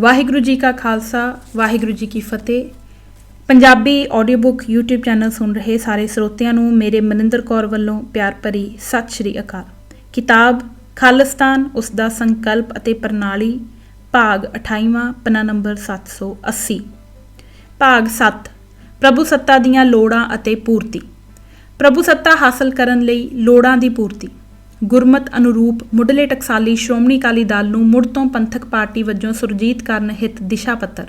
ਵਾਹਿਗੁਰੂ ਜੀ ਕਾ ਖਾਲਸਾ, ਵਾਹਿਗੁਰੂ ਜੀ ਕੀ ਫਤਿਹ। Punjabi audio book YouTube channel ਸੁਣ ਰਹੇ ਸਾਰੇ ਸਰੋਤਿਆਂ ਨੂੰ ਮੇਰੇ ਮਨਿੰਦਰ ਕੌਰ ਵੱਲੋਂ ਪਿਆਰ ਭਰੀ ਸਤਿ ਸ਼੍ਰੀ ਅਕਾਲ। ਕਿਤਾਬ ਖਾਲਿਸਤਾਨ, ਉਸ ਦਾ ਸੰਕਲਪ ਅਤੇ ਪ੍ਰਣਾਲੀ, ਭਾਗ 28ਵਾਂ ਪਨਾ ਨੰਬਰ 780 ਭਾਗ 7 ਪ੍ਰਭੂ ਸੱਤਾ ਦੀਆਂ ਲੋੜਾਂ ਅਤੇ ਪੂਰਤੀ। ਪ੍ਰਭੂ ਸੱਤਾ ਹਾਸਲ ਕਰਨ ਲਈ ਲੋੜਾਂ ਦੀ ਪੂਰਤੀ। ਗੁਰਮਤ ਅਨੁਰੂਪ ਮੁੱਢਲੇ ਟਕਸਾਲੀ ਸ਼੍ਰੋਮਣੀ ਅਕਾਲੀ ਦਲ ਨੂੰ ਮੁੜ ਤੋਂ ਪੰਥਕ ਪਾਰਟੀ ਵਜੋਂ ਸੁਰਜੀਤ ਕਰਨ ਹਿੱਤ ਦਿਸ਼ਾ ਪੱਤਰ।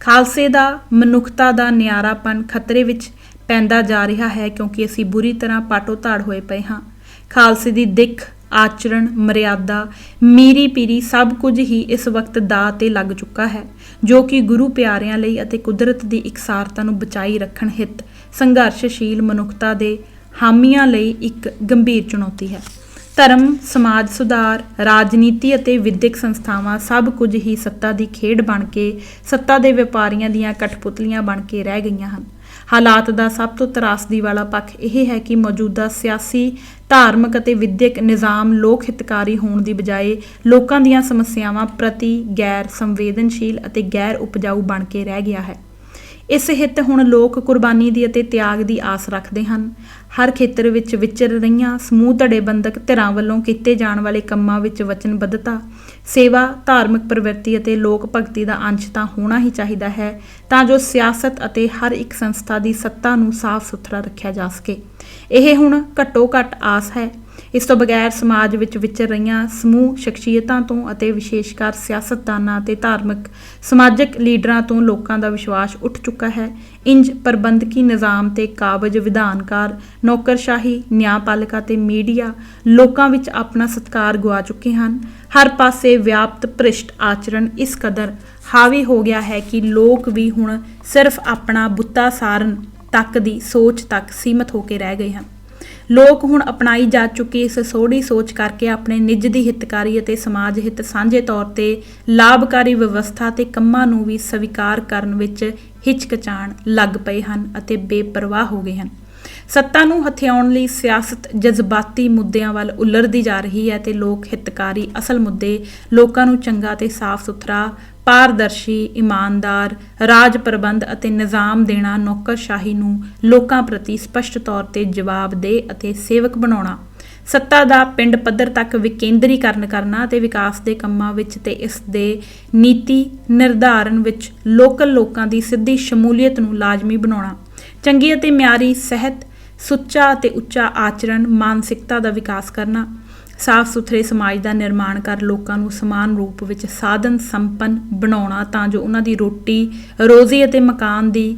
ਖਾਲਸੇ ਦਾ ਮਨੁੱਖਤਾ ਦਾ ਨਿਆਰਾਪਨ ਖਤਰੇ ਵਿੱਚ ਪੈਂਦਾ ਜਾ ਰਿਹਾ ਹੈ ਕਿਉਂਕਿ ਅਸੀਂ ਬੁਰੀ ਤਰ੍ਹਾਂ ਪਾਟੋ ਧਾੜ ਹੋਏ ਪਏ ਹਾਂ। ਖਾਲਸੇ ਦੀ ਦਿੱਖ, ਆਚਰਣ, ਮਰਿਆਦਾ ਮੀਰੀ ਪੀਰੀ ਸਭ ਕੁਝ ਹੀ ਇਸ ਵਕਤ ਦਾ ਤੇ ਲੱਗ ਚੁੱਕਾ ਹੈ, ਜੋ ਕਿ ਗੁਰੂ ਪਿਆਰਿਆਂ ਲਈ ਅਤੇ ਕੁਦਰਤ ਦੀ ਇਕਸਾਰਤਾ ਨੂੰ ਬਚਾਈ ਰੱਖਣ ਹਿੱਤ ਸੰਘਰਸ਼ਸ਼ੀਲ ਮਨੁੱਖਤਾ ਦੇ ਹਾਮੀਆਂ ਲਈ ਇੱਕ ਗੰਭੀਰ ਚੁਣੌਤੀ ਹੈ। ਧਰਮ, ਸਮਾਜ ਸੁਧਾਰ, ਰਾਜਨੀਤੀ ਅਤੇ ਵਿਦਿਅਕ ਸੰਸਥਾਵਾਂ ਸਭ ਕੁਝ ਹੀ ਸੱਤਾ ਦੀ ਖੇਡ ਬਣ ਕੇ, ਸੱਤਾ ਦੇ ਵਪਾਰੀਆਂ ਦੀਆਂ ਕਠਪੁਤਲੀਆਂ ਬਣ ਕੇ ਰਹਿ ਗਈਆਂ ਹਨ। ਹਾਲਾਤ ਦਾ ਸਭ ਤੋਂ ਤਰਾਸਦੀ ਵਾਲਾ ਪੱਖ ਇਹ ਹੈ ਕਿ ਮੌਜੂਦਾ ਸਿਆਸੀ, ਧਾਰਮਿਕ ਅਤੇ ਵਿਦਿਅਕ ਨਿਜ਼ਾਮ ਲੋਕ ਹਿਤਕਾਰੀ ਹੋਣ ਦੀ ਬਜਾਏ ਲੋਕਾਂ ਦੀਆਂ ਸਮੱਸਿਆਵਾਂ ਪ੍ਰਤੀ ਗੈਰ ਸੰਵੇਦਨਸ਼ੀਲ ਅਤੇ ਗੈਰ ਉਪਜਾਊ ਬਣ ਕੇ ਰਹਿ ਗਿਆ ਹੈ। ਇਸ ਹਿੱਤ ਹੁਣ ਲੋਕ ਕੁਰਬਾਨੀ ਦੀ ਅਤੇ ਤਿਆਗ ਦੀ ਆਸ ਰੱਖਦੇ ਹਨ। ਹਰ ਖੇਤਰ ਵਿੱਚ ਵਿਚਰ ਰਹੀਆਂ ਸਮੂਹ ਧੜੇਬੰਦਕ ਧਿਰਾਂ ਵੱਲੋਂ ਕੀਤੇ ਜਾਣ ਵਾਲੇ ਕੰਮਾਂ ਵਿੱਚ ਵਚਨਬੱਧਤਾ, ਸੇਵਾ, ਧਾਰਮਿਕ ਪ੍ਰਵਿਰਤੀ ਅਤੇ ਲੋਕ ਭਗਤੀ ਦਾ ਅੰਸ਼ ਤਾਂ ਹੋਣਾ ਹੀ ਚਾਹੀਦਾ ਹੈ, ਤਾਂ ਜੋ ਸਿਆਸਤ ਅਤੇ ਹਰ ਇੱਕ ਸੰਸਥਾ ਦੀ ਸੱਤਾ ਨੂੰ ਸਾਫ਼ ਸੁਥਰਾ ਰੱਖਿਆ ਜਾ ਸਕੇ। ਇਹ ਹੁਣ ਘੱਟੋ ਘੱਟ ਆਸ ਹੈ ਇਸ ਤੋਂ ਬਗੈਰ ਸਮਾਜ ਵਿੱਚ ਵਿਚਰ ਰਹੀਆਂ ਸਮੂਹ ਸ਼ਖਸੀਅਤਾਂ ਤੋਂ ਅਤੇ ਵਿਸ਼ੇਸ਼ਕਾਰ ਸਿਆਸਤਦਾਨਾਂ ਅਤੇ ਧਾਰਮਿਕ ਸਮਾਜਿਕ ਲੀਡਰਾਂ ਤੋਂ ਲੋਕਾਂ ਦਾ ਵਿਸ਼ਵਾਸ ਉੱਠ ਚੁੱਕਾ ਹੈ। ਇੰਜ ਪ੍ਰਬੰਧਕੀ ਨਿਜ਼ਾਮ ਤੇ ਕਾਬਜ ਵਿਧਾਨਕਾਰ, ਨੌਕਰਸ਼ਾਹੀ, ਨਿਆਂਪਾਲਿਕਾ ਤੇ ਮੀਡੀਆ ਲੋਕਾਂ ਵਿੱਚ ਆਪਣਾ ਸਤਕਾਰ ਗਵਾ ਚੁੱਕੇ ਹਨ। ਹਰ ਪਾਸੇ ਵਿਆਪਤ ਭ੍ਰਿਸ਼ਟ ਆਚਰਣ ਇਸ ਕਦਰ ਹਾਵੀ ਹੋ ਗਿਆ ਹੈ ਕਿ ਲੋਕ ਵੀ ਹੁਣ ਸਿਰਫ ਆਪਣਾ ਬੁੱਤਾ ਸਾਰਨ ਤੱਕ ਦੀ ਸੋਚ ਤੱਕ ਸੀਮਤ ਹੋ ਕੇ ਰਹਿ ਗਏ ਹਨ। ਲੋਕ ਹੁਣ ਅਪਣਾਈ ਜਾ ਚੁੱਕੀ ਇਸ ਸੋਢੀ ਸੋਚ ਕਰਕੇ ਆਪਣੇ ਨਿੱਜ ਦੀ ਹਿੱਤਕਾਰੀ ਅਤੇ ਸਮਾਜ ਹਿੱਤ ਸਾਂਝੇ ਤੌਰ ਤੇ ਲਾਭਕਾਰੀ ਵਿਵਸਥਾ ਤੇ ਕੰਮਾਂ ਨੂੰ ਵੀ ਸਵੀਕਾਰ ਕਰਨ ਵਿੱਚ ਹਿਚਕਚਾਣ ਲੱਗ ਪਏ ਹਨ ਅਤੇ ਬੇਪਰਵਾਹ ਹੋ ਗਏ ਹਨ। ਸੱਤਾ ਨੂੰ ਹਥਿਆਉਣ ਲਈ ਸਿਆਸਤ ਜਜ਼ਬਾਤੀ ਮੁੱਦਿਆਂ ਵੱਲ ਉਲਰਦੀ ਜਾ ਰਹੀ ਹੈ ਤੇ ਲੋਕ ਹਿੱਤਕਾਰੀ ਅਸਲ ਮੁੱਦੇ ਲੋਕਾਂ ਨੂੰ ਚੰਗਾ ਤੇ ਸਾਫ਼ ਸੁਥਰਾ ਪਾਰਦਰਸ਼ੀ, ਇਮਾਨਦਾਰ, ਰਾਜ ਪ੍ਰਬੰਧ ਅਤੇ ਨਿਜ਼ਾਮ ਦੇਣਾ ਨੌਕਰਸ਼ਾਹੀ ਨੂੰ ਲੋਕਾਂ ਪ੍ਰਤੀ ਸਪਸ਼ਟ ਤੌਰ ਤੇ ਜਵਾਬਦੇਹ ਅਤੇ ਸੇਵਕ ਬਣਾਉਣਾ। ਸੱਤਾ ਦਾ ਪਿੰਡ ਪੱਧਰ ਤੱਕ ਵਿਕੇਂਦਰੀਕਰਨ ਕਰਨਾ ਤੇ ਵਿਕਾਸ ਦੇ ਕੰਮਾਂ ਵਿੱਚ ਤੇ ਇਸ ਦੇ ਨੀਤੀ ਨਿਰਧਾਰਨ ਵਿੱਚ ਲੋਕਲ ਲੋਕਾਂ ਦੀ ਸਿੱਧੀ ਸ਼ਮੂਲੀਅਤ ਨੂੰ ਲਾਜ਼ਮੀ ਬਣਾਉਣਾ। ਚੰਗੀ ਅਤੇ ਮਿਆਰੀ, ਸਿਹਤ, ਸੁੱਚਾ ਅਤੇ ਉੱਚਾ ਆਚਰਣ, ਮਾਨਸਿਕਤਾ ਦਾ ਵਿਕਾਸ ਕਰਨਾ। ਸਾਫ਼ ਸੁਥਰੇ ਸਮਾਜ ਦਾ ਨਿਰਮਾਣ ਕਰ ਲੋਕਾਂ ਨੂੰ ਸਮਾਨ ਰੂਪ ਵਿੱਚ ਸਾਧਨ ਸੰਪੰਨ ਬਣਾਉਣਾ, ਤਾਂ ਜੋ ਉਹਨਾਂ ਦੀ ਰੋਟੀ, ਰੋਜ਼ੀ ਅਤੇ ਮਕਾਨ ਦੀ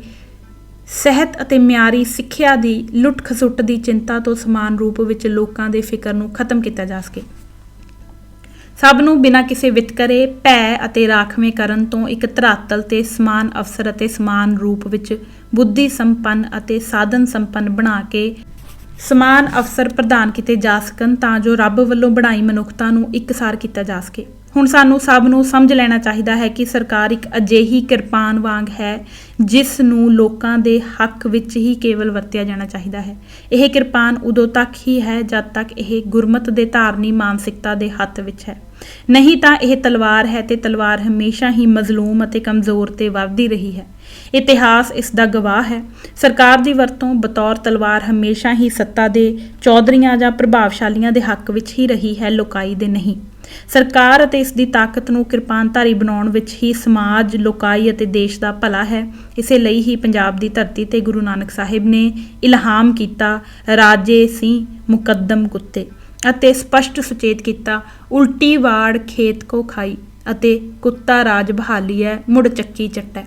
ਸਿਹਤ ਅਤੇ ਮਿਆਰੀ ਸਿੱਖਿਆ ਦੀ ਲੁੱਟ ਖਸੁੱਟ ਦੀ ਚਿੰਤਾ ਤੋਂ ਸਮਾਨ ਰੂਪ ਵਿੱਚ ਲੋਕਾਂ ਦੇ ਫਿਕਰ ਨੂੰ ਖਤਮ ਕੀਤਾ ਜਾ ਸਕੇ। ਸਭ ਨੂੰ ਬਿਨਾਂ ਕਿਸੇ ਵਿਤਕਰੇ, ਭੈ ਅਤੇ ਰਾਖਵੇਂ ਕਰਨ ਤੋਂ ਇੱਕ ਧਰਾਤਲ ਤੇ ਸਮਾਨ ਅਵਸਰ ਅਤੇ ਸਮਾਨ ਰੂਪ ਵਿੱਚ ਬੁੱਧੀ ਸੰਪੰਨ ਅਤੇ ਸਾਧਨ ਸੰਪੰਨ ਬਣਾ ਕੇ ਸਮਾਨ ਅਵਸਰ ਪ੍ਰਦਾਨ ਕੀਤੇ ਜਾ ਸਕਣ ਤਾਂ ਜੋ ਰੱਬ ਵੱਲੋਂ ਬਣਾਈ ਮਨੁੱਖਤਾ ਨੂੰ ਇੱਕਸਾਰ ਕੀਤਾ ਜਾ ਸਕੇ। ਹੁਣ ਸਾਨੂੰ ਸਭ ਨੂੰ ਸਮਝ ਲੈਣਾ ਚਾਹੀਦਾ ਹੈ ਕਿ ਸਰਕਾਰ ਇੱਕ ਅਜਿਹੀ ਕਿਰਪਾਨ ਵਾਂਗ ਹੈ, ਜਿਸ ਨੂੰ ਲੋਕਾਂ ਦੇ ਹੱਕ ਵਿੱਚ ਹੀ ਕੇਵਲ ਵਰਤਿਆ ਜਾਣਾ ਚਾਹੀਦਾ ਹੈ। ਇਹ ਕਿਰਪਾਨ ਉਦੋਂ ਤੱਕ ਹੀ ਹੈ ਜਦ ਤੱਕ ਇਹ ਗੁਰਮਤ ਦੇ ਧਾਰਨੀ ਮਾਨਸਿਕਤਾ ਦੇ ਹੱਥ ਵਿੱਚ ਹੈ। ਨਹੀਂ ਤਾਂ ਇਹ ਤਲਵਾਰ ਹੈ ਤੇ ਤਲਵਾਰ ਹਮੇਸ਼ਾ ਹੀ ਮਜ਼ਲੂਮ ਅਤੇ ਕਮਜ਼ੋਰ ਤੇ ਵੱਧਦੀ ਰਹੀ ਹੈ। ਇਤਿਹਾਸ ਇਸ ਦਾ ਗਵਾਹ ਹੈ। ਸਰਕਾਰ ਦੀ ਵਰਤੋਂ ਬਤੌਰ ਤਲਵਾਰ ਹਮੇਸ਼ਾ ਹੀ ਸੱਤਾ ਦੇ ਚੌਧਰੀਆਂ ਜਾਂ ਪ੍ਰਭਾਵਸ਼ਾਲੀਆਂ ਦੇ ਹੱਕ ਵਿੱਚ ਹੀ ਰਹੀ ਹੈ, ਲੋਕਾਈ ਦੇ ਨਹੀਂ। ਸਰਕਾਰ ਅਤੇ ਇਸ ਦੀ ਤਾਕਤ ਨੂੰ ਕਿਰਪਾਨਧਾਰੀ ਬਣਾਉਣ ਵਿੱਚ ਹੀ ਸਮਾਜ, ਲੋਕਾਈ ਅਤੇ ਦੇਸ਼ ਦਾ ਭਲਾ ਹੈ। ਇਸੇ ਲਈ ਹੀ ਪੰਜਾਬ ਦੀ ਧਰਤੀ ਤੇ ਗੁਰੂ ਨਾਨਕ ਸਾਹਿਬ ਨੇ ਇਲਹਾਮ ਕੀਤਾ, ਰਾਜੇ ਸੀ ਮੁਕੱਦਮ ਕੁੱਤੇ ਅਤੇ ਸਪਸ਼ਟ ਸੁਚੇਤ ਕੀਤਾ, ਉਲਟੀ ਵਾੜ ਖੇਤ ਕੋ ਖਾਈ ਅਤੇ ਕੁੱਤਾ ਰਾਜ ਬਹਾਲੀ ਹੈ ਮੁੜ ਚੱਕੀ ਚੱਟੈ।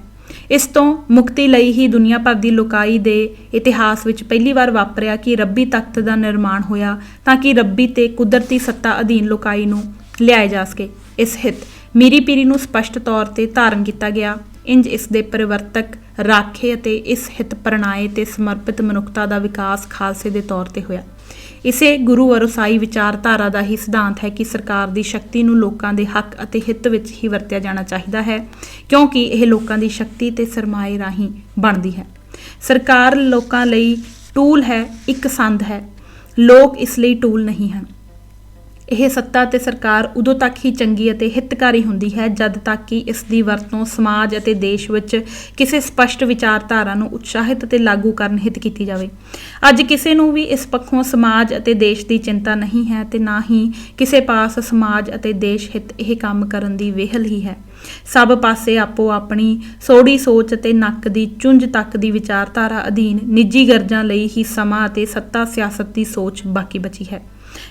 ਇਸ ਤੋਂ ਮੁਕਤੀ ਲਈ ਹੀ ਦੁਨੀਆ ਭਰ ਦੀ ਲੋਕਾਈ ਦੇ ਇਤਿਹਾਸ ਵਿੱਚ ਪਹਿਲੀ ਵਾਰ ਵਾਪਰਿਆ ਕਿ ਰੱਬੀ ਤਖਤ ਦਾ ਨਿਰਮਾਣ ਹੋਇਆ ਤਾਂ ਕਿ ਰੱਬੀ ਤੇ ਕੁਦਰਤੀ ਸੱਤਾ ਅਧੀਨ ਲੋਕਾਈ ਨੂੰ ਲਿਆਏ ਜਾ ਸਕੇ। ਇਸ ਹਿੱਤ ਮੀਰੀ ਪੀਰੀ ਨੂੰ ਸਪਸ਼ਟ ਤੌਰ ਤੇ ਧਾਰਨ ਕੀਤਾ ਗਿਆ। ਇੰਜ ਇਸ ਦੇ ਪਰਿਵਰਤਕ ਰਾਖੇ ਅਤੇ ਇਸ ਹਿੱਤ ਪ੍ਰਣਾਏ ਤੇ ਸਮਰਪਿਤ ਮਨੁੱਖਤਾ ਦਾ ਵਿਕਾਸ ਖਾਲਸੇ ਦੇ ਤੌਰ ਤੇ ਹੋਇਆ। ਇਸੇ ਗੁਰੂ ਵਰਸਾਈ ਵਿਚਾਰਧਾਰਾ ਦਾ ਹੀ ਸਿਧਾਂਤ ਹੈ ਕਿ ਸਰਕਾਰ ਦੀ ਸ਼ਕਤੀ ਨੂੰ ਲੋਕਾਂ ਦੇ ਹੱਕ ਅਤੇ ਹਿੱਤ ਵਿੱਚ ਹੀ ਵਰਤਿਆ ਜਾਣਾ ਚਾਹੀਦਾ ਹੈ, ਕਿਉਂਕਿ ਇਹ ਲੋਕਾਂ ਦੀ ਸ਼ਕਤੀ ਤੇ ਸਰਮਾਏ ਰਾਹੀਂ ਬਣਦੀ ਹੈ। ਸਰਕਾਰ ਲੋਕਾਂ ਲਈ ਟੂਲ ਹੈ, ਇੱਕ ਸੰਦ ਹੈ। ਲੋਕ ਇਸ ਲਈ ਟੂਲ ਨਹੀਂ ਹਨ। ਇਹ ਸੱਤਾ ਤੇ ਸਰਕਾਰ ਉਦੋਂ ਤੱਕ ਹੀ ਚੰਗੀ ਅਤੇ ਹਿੱਤਕਾਰੀ ਹੁੰਦੀ ਹੈ, ਜਦ ਤੱਕ ਕਿ ਇਸ ਦੀ ਵਰਤੋਂ ਸਮਾਜ ਅਤੇ ਦੇਸ਼ ਵਿੱਚ ਕਿਸੇ ਸਪਸ਼ਟ ਵਿਚਾਰਧਾਰਾ ਨੂੰ ਉਤਸ਼ਾਹਿਤ ਅਤੇ ਲਾਗੂ ਕਰਨ ਹਿੱਤ ਕੀਤੀ ਜਾਵੇ। ਅੱਜ ਕਿਸੇ ਨੂੰ ਵੀ ਇਸ ਪੱਖੋਂ ਸਮਾਜ ਅਤੇ ਦੇਸ਼ ਦੀ ਚਿੰਤਾ ਨਹੀਂ ਹੈ ਤੇ ਨਾ ਹੀ ਕਿਸੇ ਪਾਸ ਸਮਾਜ ਅਤੇ ਦੇਸ਼ ਹਿੱਤ ਇਹ ਕੰਮ ਕਰਨ ਦੀ ਵੇਹਲ ਹੀ ਹੈ। ਸਭ ਪਾਸੇ ਆਪੋ ਆਪਣੀ ਸੋੜੀ ਸੋਚ ਅਤੇ ਨੱਕ ਦੀ ਚੁੰਝ ਤੱਕ ਦੀ ਵਿਚਾਰਧਾਰਾ ਅਧੀਨ ਨਿੱਜੀ ਗਰਜਾਂ ਲਈ ਹੀ ਸਮਾਂ ਅਤੇ ਸੱਤਾ ਸਿਆਸਤ ਦੀ ਸੋਚ ਬਾਕੀ ਬਚੀ ਹੈ।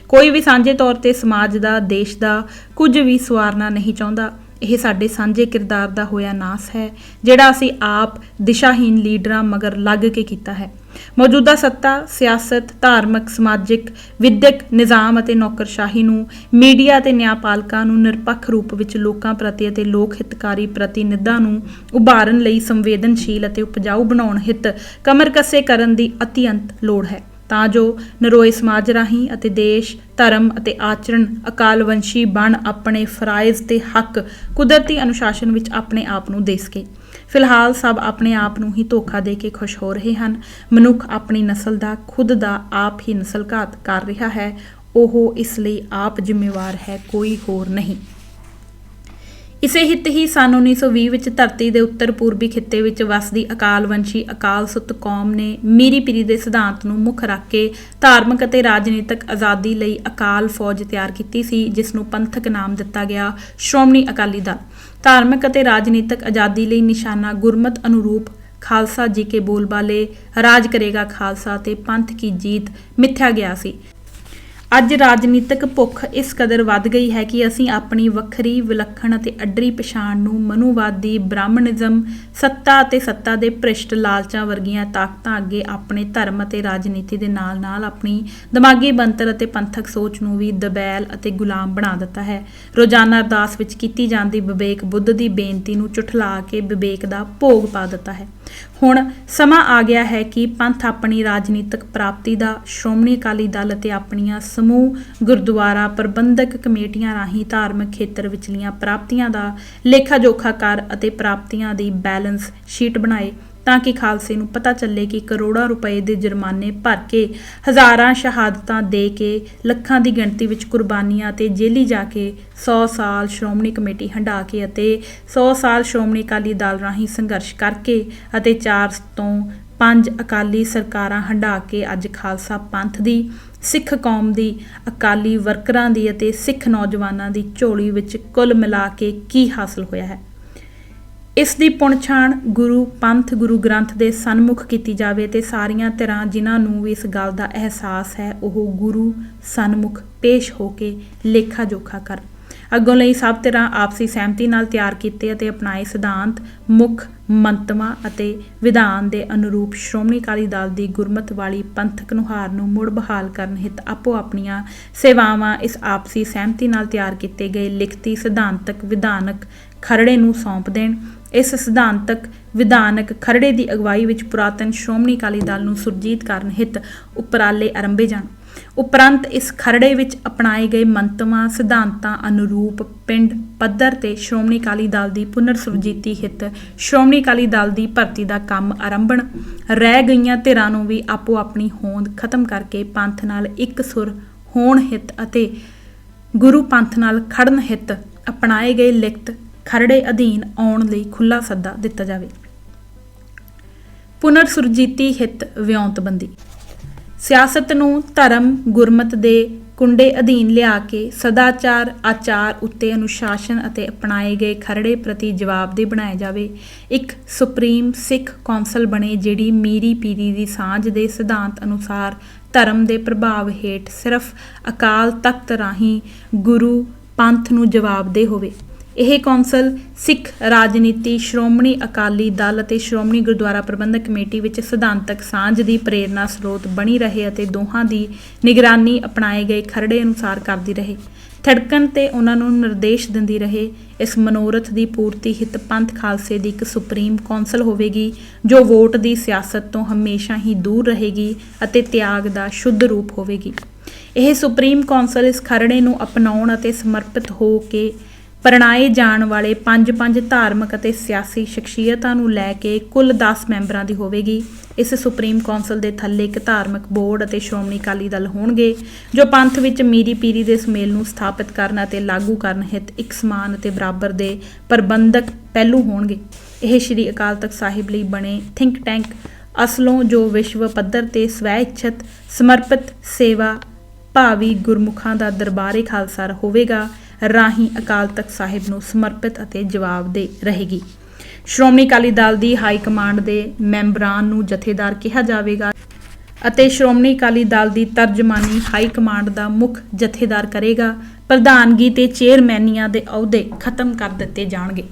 ਕੋਈ ਵੀ ਸਾਂਝੇ ਤੌਰ ਤੇ ਸਮਾਜ ਦਾ, ਦੇਸ਼ ਦਾ ਕੁਝ ਵੀ ਸਵਾਰਨਾ ਨਹੀਂ ਚਾਹੁੰਦਾ। ਇਹ ਸਾਡੇ ਸਾਂਝੇ ਕਿਰਦਾਰ ਦਾ ਹੋਇਆ ਨਾਸ ਹੈ, ਜਿਹੜਾ ਅਸੀਂ ਆਪ ਦਿਸ਼ਾਹੀਨ ਲੀਡਰਾਂ ਮਗਰ ਲੱਗ ਕੇ ਕੀਤਾ ਹੈ। ਮੌਜੂਦਾ ਸੱਤਾ, ਸਿਆਸਤ, ਧਾਰਮਿਕ, ਸਮਾਜਿਕ, ਵਿਦਿਅਕ ਨਿਜ਼ਾਮ ਅਤੇ ਨੌਕਰਸ਼ਾਹੀ ਨੂੰ ਮੀਡੀਆ ਤੇ ਨਿਆਂਪਾਲਕਾਂ ਨੂੰ ਨਿਰਪੱਖ ਰੂਪ ਵਿੱਚ ਲੋਕਾਂ ਪ੍ਰਤੀ ਅਤੇ ਲੋਕ ਹਿਤਕਾਰੀ ਪ੍ਰਤੀਨਿਧਾਂ ਨੂੰ ਉਭਾਰਨ ਲਈ ਸੰਵੇਦਨਸ਼ੀਲ ਅਤੇ ਉਪਜਾਊ ਬਣਾਉਣ ਹਿੱਤ ਕਮਰ ਕੱਸੇ ਕਰਨ ਦੀ ਅਤਿਅੰਤ ਲੋੜ ਹੈ। ਤਾਂ ਜੋ ਨਰੋਏ ਸਮਾਜ ਰਾਹੀਂ ਅਤੇ ਦੇਸ਼, ਧਰਮ ਅਤੇ ਆਚਰਣ ਅਕਾਲਵੰਸ਼ੀ ਬਣ ਆਪਣੇ ਫਰਾਇਜ਼ ਤੇ ਹੱਕ ਕੁਦਰਤੀ ਅਨੁਸ਼ਾਸਨ ਵਿੱਚ ਆਪਣੇ ਆਪ ਨੂੰ ਦੇ ਸਕੇ। ਫਿਲਹਾਲ ਸਭ ਆਪਣੇ ਆਪ ਨੂੰ ਹੀ ਧੋਖਾ ਦੇ ਕੇ ਖੁਸ਼ ਹੋ ਰਹੇ ਹਨ। ਮਨੁੱਖ ਆਪਣੀ ਨਸਲ ਦਾ, ਖੁਦ ਦਾ ਆਪ ਹੀ ਨਸਲਘਾਤ ਕਰ ਰਿਹਾ ਹੈ। ਉਹ ਇਸ ਲਈ ਆਪ ਜ਼ਿੰਮੇਵਾਰ ਹੈ, ਕੋਈ ਹੋਰ ਨਹੀਂ। ਇਸੇ ਹਿੱਤ ਹੀ ਸਨ 1920 ਵਿੱਚ ਧਰਤੀ ਦੇ ਉੱਤਰ ਪੂਰਬੀ ਖਿੱਤੇ ਵਿੱਚ ਵਸਦੀ ਅਕਾਲਵੰਸ਼ੀ ਅਕਾਲ ਸੁੱਤ ਕੌਮ ਨੇ ਮੀਰੀ ਪੀਰੀ ਦੇ ਸਿਧਾਂਤ ਨੂੰ ਮੁੱਖ ਰੱਖ ਕੇ ਧਾਰਮਿਕ ਅਤੇ ਰਾਜਨੀਤਿਕ ਆਜ਼ਾਦੀ ਲਈ ਅਕਾਲ ਫੌਜ ਤਿਆਰ ਕੀਤੀ ਸੀ, ਜਿਸ ਨੂੰ ਪੰਥਕ ਨਾਮ ਦਿੱਤਾ ਗਿਆ ਸ਼੍ਰੋਮਣੀ ਅਕਾਲੀ ਦਲ। ਧਾਰਮਿਕ ਅਤੇ ਰਾਜਨੀਤਿਕ ਆਜ਼ਾਦੀ ਲਈ ਨਿਸ਼ਾਨਾ ਗੁਰਮਤ ਅਨੁਰੂਪ ਖਾਲਸਾ ਜੀ ਕੇ ਬੋਲਬਾਲੇ, ਰਾਜ ਕਰੇਗਾ ਖਾਲਸਾ ਤੇ ਪੰਥ ਕੀ ਜੀਤ ਮਿੱਥਿਆ ਗਿਆ ਸੀ। ਅੱਜ ਰਾਜਨੀਤਿਕ ਭੁੱਖ ਇਸ ਕਦਰ ਵੱਧ ਗਈ ਹੈ ਕਿ ਅਸੀਂ ਆਪਣੀ ਵੱਖਰੀ ਵਿਲੱਖਣ ਅਤੇ ਅੱਡਰੀ ਪਛਾਣ ਨੂੰ ਮਨੂਵਾਦੀ ਬ੍ਰਾਹਮਣਿਜ਼ਮ, ਸੱਤਾ ਅਤੇ ਸੱਤਾ ਦੇ ਭ੍ਰਿਸ਼ਟ ਲਾਲਚਾਂ ਵਰਗੀਆਂ ਤਾਕਤਾਂ ਅੱਗੇ ਆਪਣੇ ਧਰਮ ਅਤੇ ਰਾਜਨੀਤੀ ਦੇ ਨਾਲ-ਨਾਲ ਆਪਣੀ ਦਿਮਾਗੀ ਬੰਤਰ ਅਤੇ ਪੰਥਕ ਸੋਚ ਨੂੰ ਵੀ ਦਬੈਲ ਅਤੇ ਗੁਲਾਮ ਬਣਾ ਦਿੱਤਾ ਹੈ। ਰੋਜ਼ਾਨਾ ਅਰਦਾਸ ਵਿੱਚ ਕੀਤੀ ਜਾਂਦੀ ਵਿਵੇਕ ਬੁੱਧ ਦੀ ਬੇਨਤੀ ਨੂੰ ਝੁਠਲਾ ਕੇ ਵਿਵੇਕ ਦਾ ਭੋਗ ਪਾ ਦਿੱਤਾ ਹੈ। ਹੁਣ ਸਮਾਂ ਆ ਗਿਆ ਹੈ ਕਿ ਪੰਥ ਆਪਣੀ ਰਾਜਨੀਤਿਕ ਪ੍ਰਾਪਤੀ ਦਾ ਸ਼੍ਰੋਮਣੀ ਅਕਾਲੀ ਦਲ ਅਤੇ ਆਪਣੀਆਂ ਸਮੂਹ ਗੁਰਦੁਆਰਾ ਪ੍ਰਬੰਧਕ ਕਮੇਟੀਆਂ ਰਾਹੀਂ ਧਾਰਮਿਕ ਖੇਤਰ ਵਿਚਲੀਆਂ ਪ੍ਰਾਪਤੀਆਂ ਦਾ ਲੇਖਾ ਜੋਖਾ ਕਰ ਅਤੇ ਪ੍ਰਾਪਤੀਆਂ ਦੀ ਬੈਲੈਂਸ ਸ਼ੀਟ ਬਣਾਏ ਤਾਂ ਕਿ ਖਾਲਸੇ ਨੂੰ ਪਤਾ ਚੱਲੇ ਕਿ ਕਰੋੜਾਂ ਰੁਪਏ ਦੇ ਜੁਰਮਾਨੇ ਭਰ ਕੇ ਹਜ਼ਾਰਾਂ ਸ਼ਹਾਦਤਾਂ ਦੇ ਕੇ ਲੱਖਾਂ ਦੀ ਗਿਣਤੀ ਵਿੱਚ ਕੁਰਬਾਨੀਆਂ ਤੇ ਜੇਲੀ ਜਾ ਕੇ 100 ਸਾਲ ਸ਼੍ਰੋਮਣੀ ਕਮੇਟੀ ਹੰਢਾ ਕੇ ਅਤੇ 100 ਸਾਲ ਸ਼੍ਰੋਮਣੀ ਅਕਾਲੀ ਦਲ ਰਾਹੀਂ ਸੰਘਰਸ਼ ਕਰਕੇ ਅਤੇ 4 ਤੋਂ ਪੰਜ ਅਕਾਲੀ ਸਰਕਾਰਾਂ ਹੰਢਾ ਕੇ ਅੱਜ ਖਾਲਸਾ ਪੰਥ ਦੀ ਸਿੱਖ ਕੌਮ ਦੀ ਅਕਾਲੀ ਵਰਕਰਾਂ ਦੀ ਅਤੇ ਸਿੱਖ ਨੌਜਵਾਨਾਂ ਦੀ ਝੋਲੀ ਵਿੱਚ ਕੁੱਲ ਮਿਲਾ ਕੇ ਕੀ ਹਾਸਲ ਹੋਇਆ ਹੈ? ਇਸ ਦੀ ਪੁਣਛਾਣ ਗੁਰੂ ਪੰਥ ਗੁਰੂ ਗ੍ਰੰਥ ਦੇ ਸਨਮੁਖ ਕੀਤੀ ਜਾਵੇ ਤੇ ਸਾਰੀਆਂ ਧਿਰਾਂ ਜਿਨ੍ਹਾਂ ਨੂੰ ਵੀ ਇਸ ਗੱਲ ਦਾ ਅਹਿਸਾਸ ਹੈ, ਉਹ ਗੁਰੂ ਸਨਮੁਖ ਪੇਸ਼ ਹੋ ਕੇ ਲੇਖਾ ਜੋਖਾ ਕਰ ਅੱਗੋਂ ਲਈ ਸਭ ਧਿਰਾਂ ਆਪਸੀ ਸਹਿਮਤੀ ਨਾਲ ਤਿਆਰ ਕੀਤੇ ਅਤੇ ਅਪਣਾਏ ਸਿਧਾਂਤ ਮੁੱਖ ਮੰਤਵਾਂ ਅਤੇ ਵਿਧਾਨ ਦੇ ਅਨੁਰੂਪ ਸ਼੍ਰੋਮਣੀ ਅਕਾਲੀ ਦਲ ਦੀ ਗੁਰਮਤ ਵਾਲੀ ਪੰਥਕ ਨੁਹਾਰ ਨੂੰ ਮੁੜ ਬਹਾਲ ਕਰਨ ਹਿੱਤ ਆਪੋ ਆਪਣੀਆਂ ਸੇਵਾਵਾਂ ਇਸ ਆਪਸੀ ਸਹਿਮਤੀ ਨਾਲ ਤਿਆਰ ਕੀਤੇ ਗਏ ਲਿਖਤੀ ਸਿਧਾਂਤਕ ਵਿਧਾਨਕ ਖਰੜੇ ਨੂੰ ਸੌਂਪ ਦੇਣ। ਇਸ ਸਿਧਾਂਤਕ ਵਿਧਾਨਕ ਖਰੜੇ ਦੀ ਅਗਵਾਈ ਵਿੱਚ ਪੁਰਾਤਨ ਸ਼੍ਰੋਮਣੀ ਅਕਾਲੀ ਦਲ ਨੂੰ ਸੁਰਜੀਤ ਕਰਨ ਹਿੱਤ ਉਪਰਾਲੇ ਆਰੰਭੇ ਜਾਣ। ਉਪਰੰਤ ਇਸ ਖਰੜੇ ਵਿੱਚ ਅਪਣਾਏ ਗਏ ਮੰਤਵਾਂ, ਸਿਧਾਂਤਾਂ ਅਨੁਰੂਪ ਪਿੰਡ ਪੱਧਰ ਤੇ ਸ਼੍ਰੋਮਣੀ ਅਕਾਲੀ ਦਲ ਦੀ ਪੁਨਰ ਸੁਰਜੀਤੀ ਹਿੱਤ, ਸ਼੍ਰੋਮਣੀ ਅਕਾਲੀ ਦਲ ਦੀ ਭਰਤੀ ਦਾ ਕੰਮ ਆਰੰਭਣ, ਰਹਿ ਗਈਆਂ ਧਿਰਾਂ ਨੂੰ ਵੀ ਆਪੋ ਆਪਣੀ ਹੋਂਦ ਖਤਮ ਕਰਕੇ ਪੰਥ ਨਾਲ ਇੱਕ ਸੁਰ ਹੋਣ ਹਿੱਤ ਅਤੇ ਗੁਰੂ ਪੰਥ ਨਾਲ ਖੜਨ ਹਿੱਤ ਅਪਣਾਏ ਗਏ ਲਿਖਤ ਖਰੜੇ ਅਧੀਨ ਆਉਣ ਲਈ ਖੁੱਲਾ ਸੱਦਾ ਦਿੱਤਾ ਜਾਵੇ। ਪੁਨਰ ਸੁਰਜੀਤੀ ਹਿੱਤ ਵਿਉਂਤਬੰਦੀ ਸਿਆਸਤ ਨੂੰ ਧਰਮ, ਗੁਰਮਤ ਦੇ ਕੁੰਡੇ ਅਧੀਨ ਲਿਆ ਕੇ ਸਦਾਚਾਰ, ਆਚਾਰ ਉੱਤੇ ਅਨੁਸ਼ਾਸਨ ਅਤੇ ਅਪਣਾਏ ਗਏ ਖਰੜੇ ਪ੍ਰਤੀ ਜਵਾਬਦੇਹ ਬਣਾਇਆ ਜਾਵੇ, ਇੱਕ ਸੁਪਰੀਮ ਸਿੱਖ ਕੌਂਸਲ ਬਣੇ ਜਿਹੜੀ ਮੀਰੀ ਪੀਰੀ ਦੀ ਸਾਂਝ ਦੇ ਸਿਧਾਂਤ ਅਨੁਸਾਰ ਧਰਮ ਦੇ ਪ੍ਰਭਾਵ ਹੇਠ ਸਿਰਫ ਅਕਾਲ ਤਖਤ ਰਾਹੀਂ ਗੁਰੂ ਪੰਥ ਨੂੰ ਜਵਾਬਦੇਹ ਹੋਵੇ। ਇਹ ਕੌਂਸਲ ਸਿੱਖ ਰਾਜਨੀਤੀ, ਸ਼੍ਰੋਮਣੀ ਅਕਾਲੀ ਦਲ ਅਤੇ ਸ਼੍ਰੋਮਣੀ ਗੁਰਦੁਆਰਾ ਪ੍ਰਬੰਧਕ ਕਮੇਟੀ ਵਿੱਚ ਸਿਧਾਂਤਕ ਸਾਂਝ ਦੀ ਪ੍ਰੇਰਣਾ ਸਰੋਤ ਬਣੀ ਰਹੇ ਅਤੇ ਦੋਹਾਂ ਦੀ ਨਿਗਰਾਨੀ ਅਪਣਾਏ ਗਏ ਖਰੜੇ ਅਨੁਸਾਰ ਕਰਦੀ ਰਹੇ। ਥੜਕਣ ਤੇ ਉਹਨਾਂ ਨੂੰ ਨਿਰਦੇਸ਼ ਦਿੰਦੀ ਰਹੇ, ਇਸ ਮਨੋਰਥ ਦੀ ਪੂਰਤੀ ਹਿੱਤ ਪੰਥ ਖਾਲਸੇ ਦੀ ਇੱਕ ਸੁਪਰੀਮ ਕੌਂਸਲ ਹੋਵੇਗੀ, ਜੋ ਵੋਟ ਦੀ ਸਿਆਸਤ ਤੋਂ ਹਮੇਸ਼ਾ ਹੀ ਦੂਰ ਰਹੇਗੀ ਅਤੇ ਤਿਆਗ ਦਾ ਸ਼ੁੱਧ ਰੂਪ ਹੋਵੇਗੀ। ਇਹ ਸੁਪਰੀਮ ਕੌਂਸਲ ਇਸ ਖਰੜੇ ਨੂੰ ਅਪਣਾਉਣ ਅਤੇ ਸਮਰਪਿਤ ਹੋ ਕੇ ਪ੍ਰਣਾਏ ਜਾਣ ਵਾਲੇ ਪੰਜ-ਪੰਜ ਧਾਰਮਿਕ ਅਤੇ ਸਿਆਸੀ ਸ਼ਖਸੀਅਤਾਂ ਨੂੰ ਲੈ ਕੇ ਕੁੱਲ 10 ਮੈਂਬਰਾਂ ਦੀ ਹੋਵੇਗੀ। ਇਸ ਸੁਪਰੀਮ ਕੌਂਸਲ ਦੇ ਥੱਲੇ ਇੱਕ ਧਾਰਮਿਕ ਬੋਰਡ ਅਤੇ ਸ਼੍ਰੋਮਣੀ ਅਕਾਲੀ ਦਲ ਹੋਣਗੇ, ਜੋ ਪੰਥ ਵਿੱਚ ਮੀਰੀ ਪੀਰੀ ਦੇ ਸੁਮੇਲ ਨੂੰ ਸਥਾਪਿਤ ਕਰਨ ਅਤੇ ਲਾਗੂ ਕਰਨ ਹਿੱਤ ਇੱਕ ਸਮਾਨ ਅਤੇ ਬਰਾਬਰ ਦੇ ਪ੍ਰਬੰਧਕ ਪਹਿਲੂ ਹੋਣਗੇ। ਇਹ ਸ਼੍ਰੀ ਅਕਾਲ ਤਖਤ ਸਾਹਿਬ ਲਈ ਬਣੇ ਥਿੰਕ ਟੈਂਕ ਅਸਲੋਂ ਜੋ ਵਿਸ਼ਵ ਪੱਧਰ ਤੇ ਸਵੈ ਇੱਛਤ ਸਮਰਪਿਤ ਸੇਵਾ ਭਾਵੀ ਗੁਰਮੁਖਾਂ ਦਾ ਦਰਬਾਰੇ ਖਾਲਸਾ ਹੋਵੇਗਾ ਰਾਹੀਂ ਅਕਾਲ ਤਖਤ ਸਾਹਿਬ ਨੂੰ ਸਮਰਪਿਤ ਅਤੇ ਜਵਾਬਦੇ ਰਹੇਗੀ। ਸ਼੍ਰੋਮਣੀ ਅਕਾਲੀ ਦਲ ਦੀ ਹਾਈ ਕਮਾਂਡ ਦੇ ਮੈਂਬਰਾਂ ਨੂੰ ਜਥੇਦਾਰ ਕਿਹਾ ਜਾਵੇਗਾ ਅਤੇ ਸ਼੍ਰੋਮਣੀ ਅਕਾਲੀ ਦਲ ਦੀ ਤਰਜਮਾਨੀ ਹਾਈ ਕਮਾਂਡ ਦਾ ਮੁੱਖ ਜਥੇਦਾਰ ਕਰੇਗਾ। ਪ੍ਰਧਾਨਗੀ ਤੇ ਚੇਅਰਮੈਨੀਆਂ ਦੇ ਅਹੁਦੇ ਖਤਮ ਕਰ ਦਿੱਤੇ ਜਾਣਗੇ।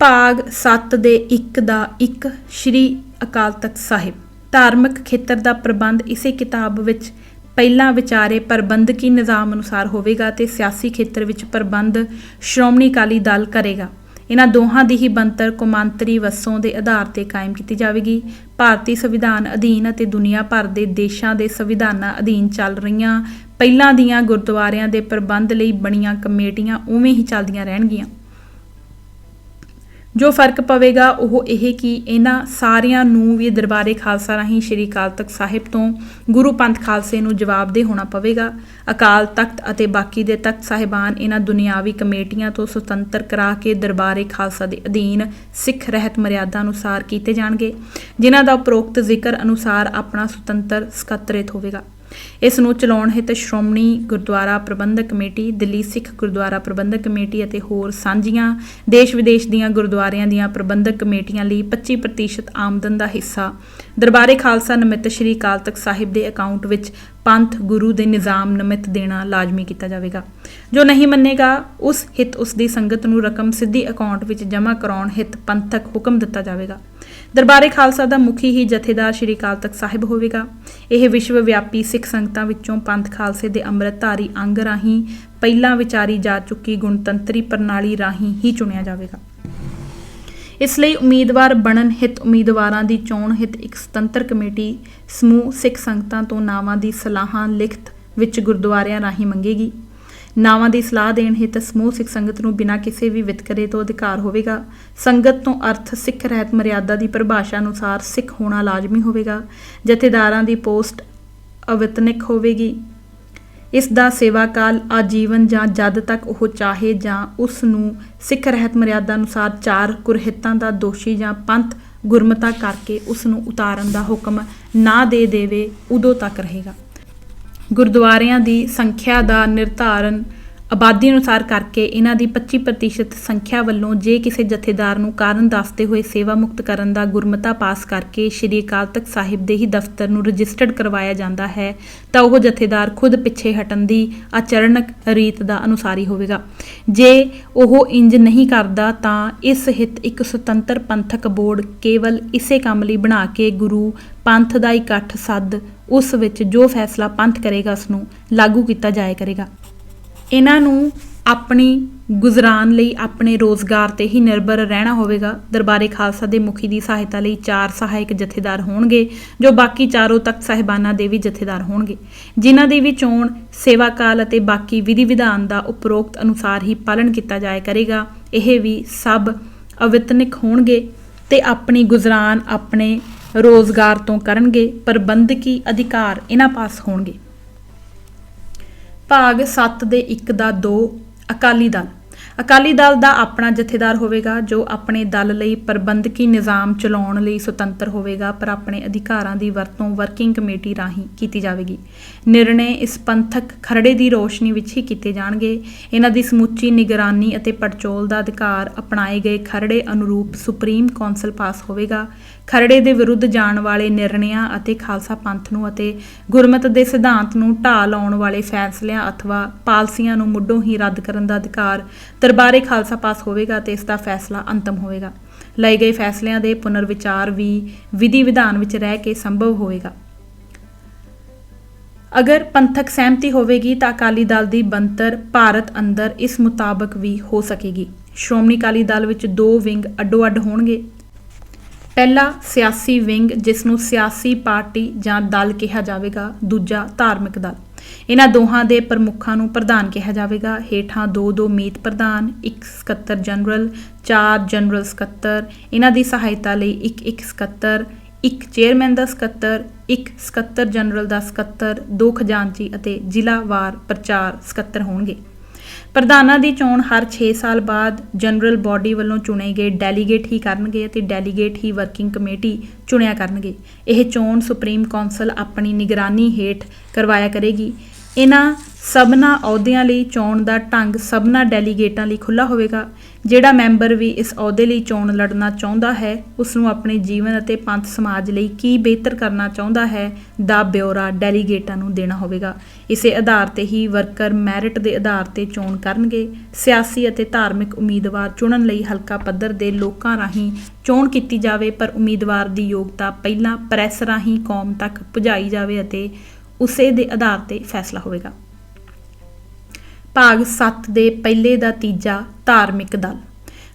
ਭਾਗ 7 ਦੇ 1 ਦਾ 1 ਸ਼੍ਰੀ ਅਕਾਲ ਤਖਤ ਸਾਹਿਬ। ਧਾਰਮਿਕ ਖੇਤਰ ਦਾ ਪ੍ਰਬੰਧ ਇਸੇ ਕਿਤਾਬ ਵਿੱਚ ਪਹਿਲਾਂ ਵਿਚਾਰੇ ਪ੍ਰਬੰਧਕੀ ਨਿਜ਼ਾਮ ਅਨੁਸਾਰ ਹੋਵੇਗਾ ਤੇ ਸਿਆਸੀ ਖੇਤਰ ਵਿੱਚ ਪ੍ਰਬੰਧ ਸ਼੍ਰੋਮਣੀ ਅਕਾਲੀ ਦਲ ਕਰੇਗਾ। ਇਹਨਾਂ ਦੋਹਾਂ ਦੀ ਹੀ ਬੰਤਰ ਕੌਮਾਂਤਰੀ ਵਸੋਂ ਦੇ ਆਧਾਰ ਤੇ ਕਾਇਮ ਕੀਤੀ ਜਾਵੇਗੀ। ਭਾਰਤੀ ਸੰਵਿਧਾਨ ਅਧੀਨ ਅਤੇ ਦੁਨੀਆ ਭਰ ਦੇ ਦੇਸ਼ਾਂ ਦੇ ਸੰਵਿਧਾਨਾਂ ਅਧੀਨ ਚੱਲ ਰਹੀਆਂ ਪਹਿਲਾਂ ਦੀਆਂ ਗੁਰਦੁਆਰਿਆਂ ਦੇ ਪ੍ਰਬੰਧ ਲਈ ਬਣੀਆਂ ਕਮੇਟੀਆਂ ਉਵੇਂ ਹੀ ਚੱਲਦੀਆਂ ਰਹਿਣਗੀਆਂ। ਜੋ ਫ਼ਰਕ ਪਵੇਗਾ ਉਹ ਇਹ ਕਿ ਇਹਨਾਂ ਸਾਰਿਆਂ ਨੂੰ ਵੀ ਦਰਬਾਰੇ ਖਾਲਸਾ ਰਾਹੀਂ ਸ਼੍ਰੀ ਅਕਾਲ ਤਖਤ ਸਾਹਿਬ ਤੋਂ ਗੁਰੂ ਪੰਥ ਖਾਲਸੇ ਨੂੰ ਜਵਾਬਦੇਹ ਹੋਣਾ ਪਵੇਗਾ। ਅਕਾਲ ਤਖਤ ਅਤੇ ਬਾਕੀ ਦੇ ਤਖਤ ਸਾਹਿਬਾਨ ਇਹਨਾਂ ਦੁਨਿਆਵੀ ਕਮੇਟੀਆਂ ਤੋਂ ਸੁਤੰਤਰ ਕਰਾ ਕੇ ਦਰਬਾਰੇ ਖਾਲਸਾ ਦੇ ਅਧੀਨ ਸਿੱਖ ਰਹਿਤ ਮਰਿਆਦਾ ਅਨੁਸਾਰ ਕੀਤੇ ਜਾਣਗੇ, ਜਿਨ੍ਹਾਂ ਦਾ ਉਪਰੋਕਤ ਜ਼ਿਕਰ ਅਨੁਸਾਰ ਆਪਣਾ ਸੁਤੰਤਰ ਸਕੱਤਰਿਤ ਹੋਵੇਗਾ। ਇਸ ਨੂੰ ਚਲਾਉਣ ਹਿੱਤ ਸ਼੍ਰੋਮਣੀ ਗੁਰਦੁਆਰਾ ਪ੍ਰਬੰਧਕ ਕਮੇਟੀ, ਦਿੱਲੀ ਸਿੱਖ ਗੁਰਦੁਆਰਾ ਪ੍ਰਬੰਧਕ ਕਮੇਟੀ ਅਤੇ ਹੋਰ ਸਾਂਝੀਆਂ ਦੇਸ਼ ਵਿਦੇਸ਼ ਦੀਆਂ ਗੁਰਦੁਆਰਿਆਂ ਦੀਆਂ ਪ੍ਰਬੰਧਕ ਕਮੇਟੀਆਂ ਲਈ 25% ਆਮਦਨ ਦਾ ਹਿੱਸਾ ਦਰਬਾਰੇ ਖਾਲਸਾ ਨਿਮਿਤ ਸ਼੍ਰੀ ਅਕਾਲ ਤਖਤ ਸਾਹਿਬ ਦੇ ਅਕਾਊਂਟ ਵਿੱਚ ਪੰਥ ਗੁਰੂ ਦੇ ਨਿਜ਼ਾਮ ਨਿਮਿਤ ਦੇਣਾ ਲਾਜ਼ਮੀ ਕੀਤਾ ਜਾਵੇਗਾ। ਜੋ ਨਹੀਂ ਮੰਨੇਗਾ, ਉਸ ਹਿੱਤ ਉਸ ਦੀ ਸੰਗਤ ਨੂੰ ਰਕਮ ਸਿੱਧੀ ਅਕਾਊਂਟ ਵਿੱਚ ਜਮ੍ਹਾਂ ਕਰਾਉਣ ਹਿੱਤ ਪੰਥਕ ਹੁਕਮ ਦਿੱਤਾ ਜਾਵੇਗਾ। ਦਰਬਾਰੇ ਖਾਲਸਾ ਦਾ ਮੁਖੀ ਹੀ ਜਥੇਦਾਰ ਸ਼੍ਰੀ ਅਕਾਲ ਤਖਤ ਸਾਹਿਬ ਹੋਵੇਗਾ। ਇਹ ਵਿਸ਼ਵ ਵਿਆਪੀ ਸਿੱਖ ਸੰਗਤਾਂ ਵਿੱਚੋਂ ਪੰਥ ਖਾਲਸੇ ਦੇ ਅੰਮ੍ਰਿਤਧਾਰੀ ਅੰਗ ਰਾਹੀਂ ਪਹਿਲਾਂ ਵਿਚਾਰੀ ਜਾ ਚੁੱਕੀ ਗੁਣਤੰਤਰੀ ਪ੍ਰਣਾਲੀ ਰਾਹੀਂ ਹੀ ਚੁਣਿਆ ਜਾਵੇਗਾ। ਇਸ ਲਈ ਉਮੀਦਵਾਰ ਬਣਨ ਹਿੱਤ ਉਮੀਦਵਾਰਾਂ ਦੀ ਚੋਣ ਹਿੱਤ ਇੱਕ ਸੁਤੰਤਰ ਕਮੇਟੀ, ਸਮੂਹ, ਸਿੱਖ ਸੰਗਤਾਂ ਤੋਂ ਨਾਵਾਂ ਦੀ ਸਲਾਹਾਂ ਲਿਖਤ ਵਿੱਚ ਗੁਰਦੁਆਰਿਆਂ ਰਾਹੀਂ ਮੰਗੇਗੀ। ਨਾਵਾਂ ਦੀ ਸਲਾਹ ਦੇਣ ਹਿੱਤ ਸਮੂਹ, ਸਿੱਖ ਸੰਗਤ ਨੂੰ ਬਿਨਾਂ ਕਿਸੇ ਵੀ ਵਿਤਕਰੇ ਤੋਂ ਅਧਿਕਾਰ ਹੋਵੇਗਾ। ਸੰਗਤ ਤੋਂ ਅਰਥ, ਸਿੱਖ ਰਹਿਤ ਮਰਿਆਦਾ ਦੀ ਪਰਿਭਾਸ਼ਾ ਅਨੁਸਾਰ ਸਿੱਖ ਹੋਣਾ ਲਾਜ਼ਮੀ ਹੋਵੇਗਾ। ਜਥੇਦਾਰਾਂ ਦੀ ਪੋਸਟ ਅਵਿਤਨਿਕ ਹੋਵੇਗੀ। ਇਸ ਦਾ ਸੇਵਾ ਕਾਲ ਆਜੀਵਨ ਜਾਂ ਜਦ ਤੱਕ ਉਹ ਚਾਹੇ ਜਾਂ ਉਸ ਨੂੰ ਸਿੱਖ ਰਹਿਤ ਮਰਿਆਦਾ ਅਨੁਸਾਰ ਚਾਰ ਕੁਰਹਿਤਾਂ ਦਾ ਦੋਸ਼ੀ ਜਾਂ ਪੰਥ ਗੁਰਮਤਾ ਕਰਕੇ ਉਸ ਨੂੰ ਉਤਾਰਨ ਦਾ ਹੁਕਮ ਨਾ ਦੇ ਦੇਵੇ, ਉਦੋਂ ਤੱਕ ਰਹੇਗਾ। ਗੁਰਦੁਆਰਿਆਂ ਦੀ ਸੰਖਿਆ ਦਾ ਨਿਰਧਾਰਨ ਆਬਾਦੀ ਅਨੁਸਾਰ ਕਰਕੇ ਇਹਨਾਂ ਦੀ 25% ਸੰਖਿਆ ਵੱਲੋਂ ਜੇ ਕਿਸੇ ਜਥੇਦਾਰ ਨੂੰ ਕਾਰਨ ਦੱਸਦੇ ਹੋਏ ਸੇਵਾ ਮੁਕਤ ਕਰਨ ਦਾ ਗੁਰਮਤਾ ਪਾਸ ਕਰਕੇ ਸ਼੍ਰੀ ਅਕਾਲ ਤਖਤ ਸਾਹਿਬ ਦੇ ਹੀ ਦਫ਼ਤਰ ਨੂੰ ਰਜਿਸਟਰਡ ਕਰਵਾਇਆ ਜਾਂਦਾ ਹੈ, ਤਾਂ ਉਹ ਜਥੇਦਾਰ ਖੁਦ ਪਿੱਛੇ ਹਟਣ ਦੀ ਆਚਰਣਕ ਰੀਤ ਦਾ ਅਨੁਸਾਰੀ ਹੋਵੇਗਾ। ਜੇ ਉਹ ਇੰਜ ਨਹੀਂ ਕਰਦਾ, ਤਾਂ ਇਸ ਹਿੱਤ ਇੱਕ ਸੁਤੰਤਰ ਪੰਥਕ ਬੋਰਡ ਕੇਵਲ ਇਸੇ ਕੰਮ ਲਈ ਬਣਾ ਕੇ ਗੁਰੂ ਪੰਥ ਦਾ ਇਕੱਠ ਸੱਦ, ਉਸ ਵਿੱਚ ਜੋ ਫੈਸਲਾ ਪੰਥ ਕਰੇਗਾ ਉਸ ਨੂੰ ਲਾਗੂ ਕੀਤਾ ਜਾਇਆ ਕਰੇਗਾ। ਇਹਨਾਂ ਨੂੰ ਆਪਣੀ ਗੁਜ਼ਰਾਨ ਲਈ ਆਪਣੇ ਰੋਜ਼ਗਾਰ ਤੇ ਹੀ ਨਿਰਭਰ ਰਹਿਣਾ ਹੋਵੇਗਾ। ਦਰਬਾਰੇ ਖਾਲਸਾ ਦੇ ਮੁਖੀ ਦੀ ਸਹਾਇਤਾ ਲਈ ਚਾਰ ਸਹਾਇਕ ਜਥੇਦਾਰ ਹੋਣਗੇ, ਜੋ ਬਾਕੀ ਚਾਰੋਂ ਤਖਤ ਸਾਹਿਬਾਨਾਂ ਦੇ ਵੀ ਜਥੇਦਾਰ ਹੋਣਗੇ। ਜਿਨ੍ਹਾਂ ਦੀ ਵੀ ਚੋਣ, ਸੇਵਾ ਕਾਲ ਅਤੇ ਬਾਕੀ ਵਿਧੀ ਵਿਧਾਨ ਦਾ ਉਪਰੋਕਤ ਅਨੁਸਾਰ ਹੀ ਪਾਲਣ ਕੀਤਾ ਜਾਇਆ ਕਰੇਗਾ। ਇਹ ਵੀ ਸਭ ਅਵਿਤਨਿਕ ਹੋਣਗੇ ਤੇ ਆਪਣੀ ਗੁਜ਼ਰਾਨ ਆਪਣੇ ਰੋਜ਼ਗਾਰ ਤੋਂ ਕਰਨਗੇ। ਪ੍ਰਬੰਧਕੀ ਅਧਿਕਾਰ ਇਹਨਾਂ ਪਾਸ ਹੋਣਗੇ। ਭਾਗ 7 ਦੇ 1 ਦਾ 2 ਅਕਾਲੀ ਦਲ। ਅਕਾਲੀ ਦਲ ਦਾ ਆਪਣਾ ਜਥੇਦਾਰ ਹੋਵੇਗਾ, ਜੋ ਆਪਣੇ ਦਲ ਲਈ ਪ੍ਰਬੰਧਕੀ ਨਿਜ਼ਾਮ ਚਲਾਉਣ ਲਈ ਸੁਤੰਤਰ ਹੋਵੇਗਾ, ਪਰ ਆਪਣੇ ਅਧਿਕਾਰਾਂ ਦੀ ਵਰਤੋਂ ਵਰਕਿੰਗ ਕਮੇਟੀ ਰਾਹੀਂ ਕੀਤੀ ਜਾਵੇਗੀ। ਨਿਰਣੇ ਇਸ ਪੰਥਕ ਖਰੜੇ ਦੀ ਰੋਸ਼ਨੀ ਵਿੱਚ ਹੀ ਕੀਤੇ ਜਾਣਗੇ। ਇਹਨਾਂ ਦੀ ਸਮੁੱਚੀ ਨਿਗਰਾਨੀ ਅਤੇ ਪੜਚੋਲ ਦਾ ਅਧਿਕਾਰ ਅਪਣਾਏ ਗਏ ਖਰੜੇ ਅਨੁਰੂਪ ਸੁਪਰੀਮ ਕੌਂਸਲ ਪਾਸ ਹੋਵੇਗਾ। ਖਰੜੇ ਦੇ ਵਿਰੁੱਧ ਜਾਣ ਵਾਲੇ ਨਿਰਣਿਆਂ ਅਤੇ ਖਾਲਸਾ ਪੰਥ ਨੂੰ ਅਤੇ ਗੁਰਮਤ ਦੇ ਸਿਧਾਂਤ ਨੂੰ ਢਾਹ ਲਾਉਣ ਵਾਲੇ ਫੈਸਲਿਆਂ ਅਥਵਾ ਪਾਲਸੀਆਂ ਨੂੰ ਮੁੱਢੋਂ ਹੀ ਰੱਦ ਕਰਨ ਦਾ ਅਧਿਕਾਰ ਦਰਬਾਰੇ ਖਾਲਸਾ ਪਾਸ ਹੋਵੇਗਾ ਤੇ ਇਸ ਦਾ ਫੈਸਲਾ ਅੰਤਮ ਹੋਵੇਗਾ। ਲਏ ਗਏ ਫੈਸਲਿਆਂ ਦੇ ਪੁਨਰ ਵਿਚਾਰ ਵੀ ਵਿਧੀ ਵਿਧਾਨ ਵਿੱਚ ਰਹਿ ਕੇ ਸੰਭਵ ਹੋਵੇਗਾ। ਅਗਰ ਪੰਥਕ ਸਹਿਮਤੀ ਹੋਵੇਗੀ ਤਾਂ ਅਕਾਲੀ ਦਲ ਦੀ ਬੰਤਰ ਭਾਰਤ ਅੰਦਰ ਇਸ ਮੁਤਾਬਕ ਵੀ ਹੋ ਸਕੇਗੀ। ਸ਼੍ਰੋਮਣੀ ਅਕਾਲੀ ਦਲ ਵਿੱਚ ਦੋ ਵਿੰਗ ਅੱਡੋ-ਅੱਡ ਹੋਣਗੇ। ਪਹਿਲਾ ਸਿਆਸੀ ਵਿੰਗ, ਜਿਸ ਨੂੰ ਸਿਆਸੀ ਪਾਰਟੀ ਜਾਂ ਦਲ ਕਿਹਾ ਜਾਵੇਗਾ, ਦੂਜਾ ਧਾਰਮਿਕ ਦਲ। ਇਹਨਾਂ ਦੋਹਾਂ ਦੇ ਪ੍ਰਮੁੱਖਾਂ ਨੂੰ ਪ੍ਰਧਾਨ ਕਿਹਾ ਜਾਵੇਗਾ। ਹੇਠਾਂ ਦੋ ਦੋ ਮੀਤ ਪ੍ਰਧਾਨ, ਇੱਕ ਸਕੱਤਰ ਜਨਰਲ, ਚਾਰ ਜਨਰਲ ਸਕੱਤਰ। ਇਹਨਾਂ ਦੀ ਸਹਾਇਤਾ ਲਈ ਇੱਕ ਇੱਕ ਸਕੱਤਰ, ਇੱਕ ਚੇਅਰਮੈਨ ਦਾ ਸਕੱਤਰ, ਇੱਕ ਸਕੱਤਰ ਜਨਰਲ ਦਾ ਸਕੱਤਰ, ਦੋ ਖਜ਼ਾਨਚੀ ਅਤੇ ਜ਼ਿਲ੍ਹਾਵਾਰ ਪ੍ਰਚਾਰ ਸਕੱਤਰ ਹੋਣਗੇ। ਪ੍ਰਧਾਨਾਂ ਦੀ ਚੋਣ ਹਰ 6 ਸਾਲ ਬਾਅਦ ਜਨਰਲ ਬਾਡੀ ਵੱਲੋਂ ਚੁਣੇ ਗਏ ਡੈਲੀਗੇਟ ਹੀ ਕਰਨਗੇ ਅਤੇ ਡੈਲੀਗੇਟ ਹੀ ਵਰਕਿੰਗ ਕਮੇਟੀ ਚੁਣਿਆ ਕਰਨਗੇ। ਇਹ ਚੋਣ ਸੁਪਰੀਮ ਕੌਂਸਲ ਆਪਣੀ ਨਿਗਰਾਨੀ ਹੇਠ ਕਰਵਾਇਆ ਕਰੇਗੀ। ਇਹਨਾਂ ਸਭਨਾ ਅਹੁਦਿਆਂ ਲਈ ਚੋਣ ਦਾ ਢੰਗ ਸਭਨਾ ਡੈਲੀਗੇਟਾਂ ਲਈ ਖੁੱਲ੍ਹਾ ਹੋਵੇਗਾ। ਜਿਹੜਾ ਮੈਂਬਰ ਵੀ ਇਸ ਅਹੁਦੇ ਲਈ ਚੋਣ ਲੜਨਾ ਚਾਹੁੰਦਾ ਹੈ ਉਸ ਨੂੰ ਆਪਣੇ ਜੀਵਨ ਅਤੇ ਪੰਥ ਸਮਾਜ ਲਈ ਕੀ ਬਿਹਤਰ ਕਰਨਾ ਚਾਹੁੰਦਾ ਹੈ ਦਾ ਬਿਊਰਾ ਡੈਲੀਗੇਟਾਂ ਨੂੰ ਦੇਣਾ ਹੋਵੇਗਾ। ਇਸੇ ਆਧਾਰ ਤੇ ਹੀ ਵਰਕਰ ਮੈਰਿਟ ਦੇ ਆਧਾਰ ਤੇ ਚੋਣ ਕਰਨਗੇ। ਸਿਆਸੀ ਅਤੇ ਧਾਰਮਿਕ ਉਮੀਦਵਾਰ ਚੁਣਨ ਲਈ ਹਲਕਾ ਪੱਧਰ ਦੇ ਲੋਕਾਂ ਰਾਹੀਂ ਚੋਣ ਕੀਤੀ ਜਾਵੇ, ਪਰ ਉਮੀਦਵਾਰ ਦੀ ਯੋਗਤਾ ਪਹਿਲਾਂ ਪ੍ਰੈਸ ਰਾਹੀਂ ਕੌਮ ਤੱਕ ਪੁਜਾਈ ਜਾਵੇ ਅਤੇ ਉਸੇ ਦੇ ਆਧਾਰ ਤੇ ਫੈਸਲਾ ਹੋਵੇਗਾ। ਭਾਗ 7 ਦੇ ਪਹਿਲੇ ਦਾ ਤੀਜਾ ਧਾਰਮਿਕ ਦਲ।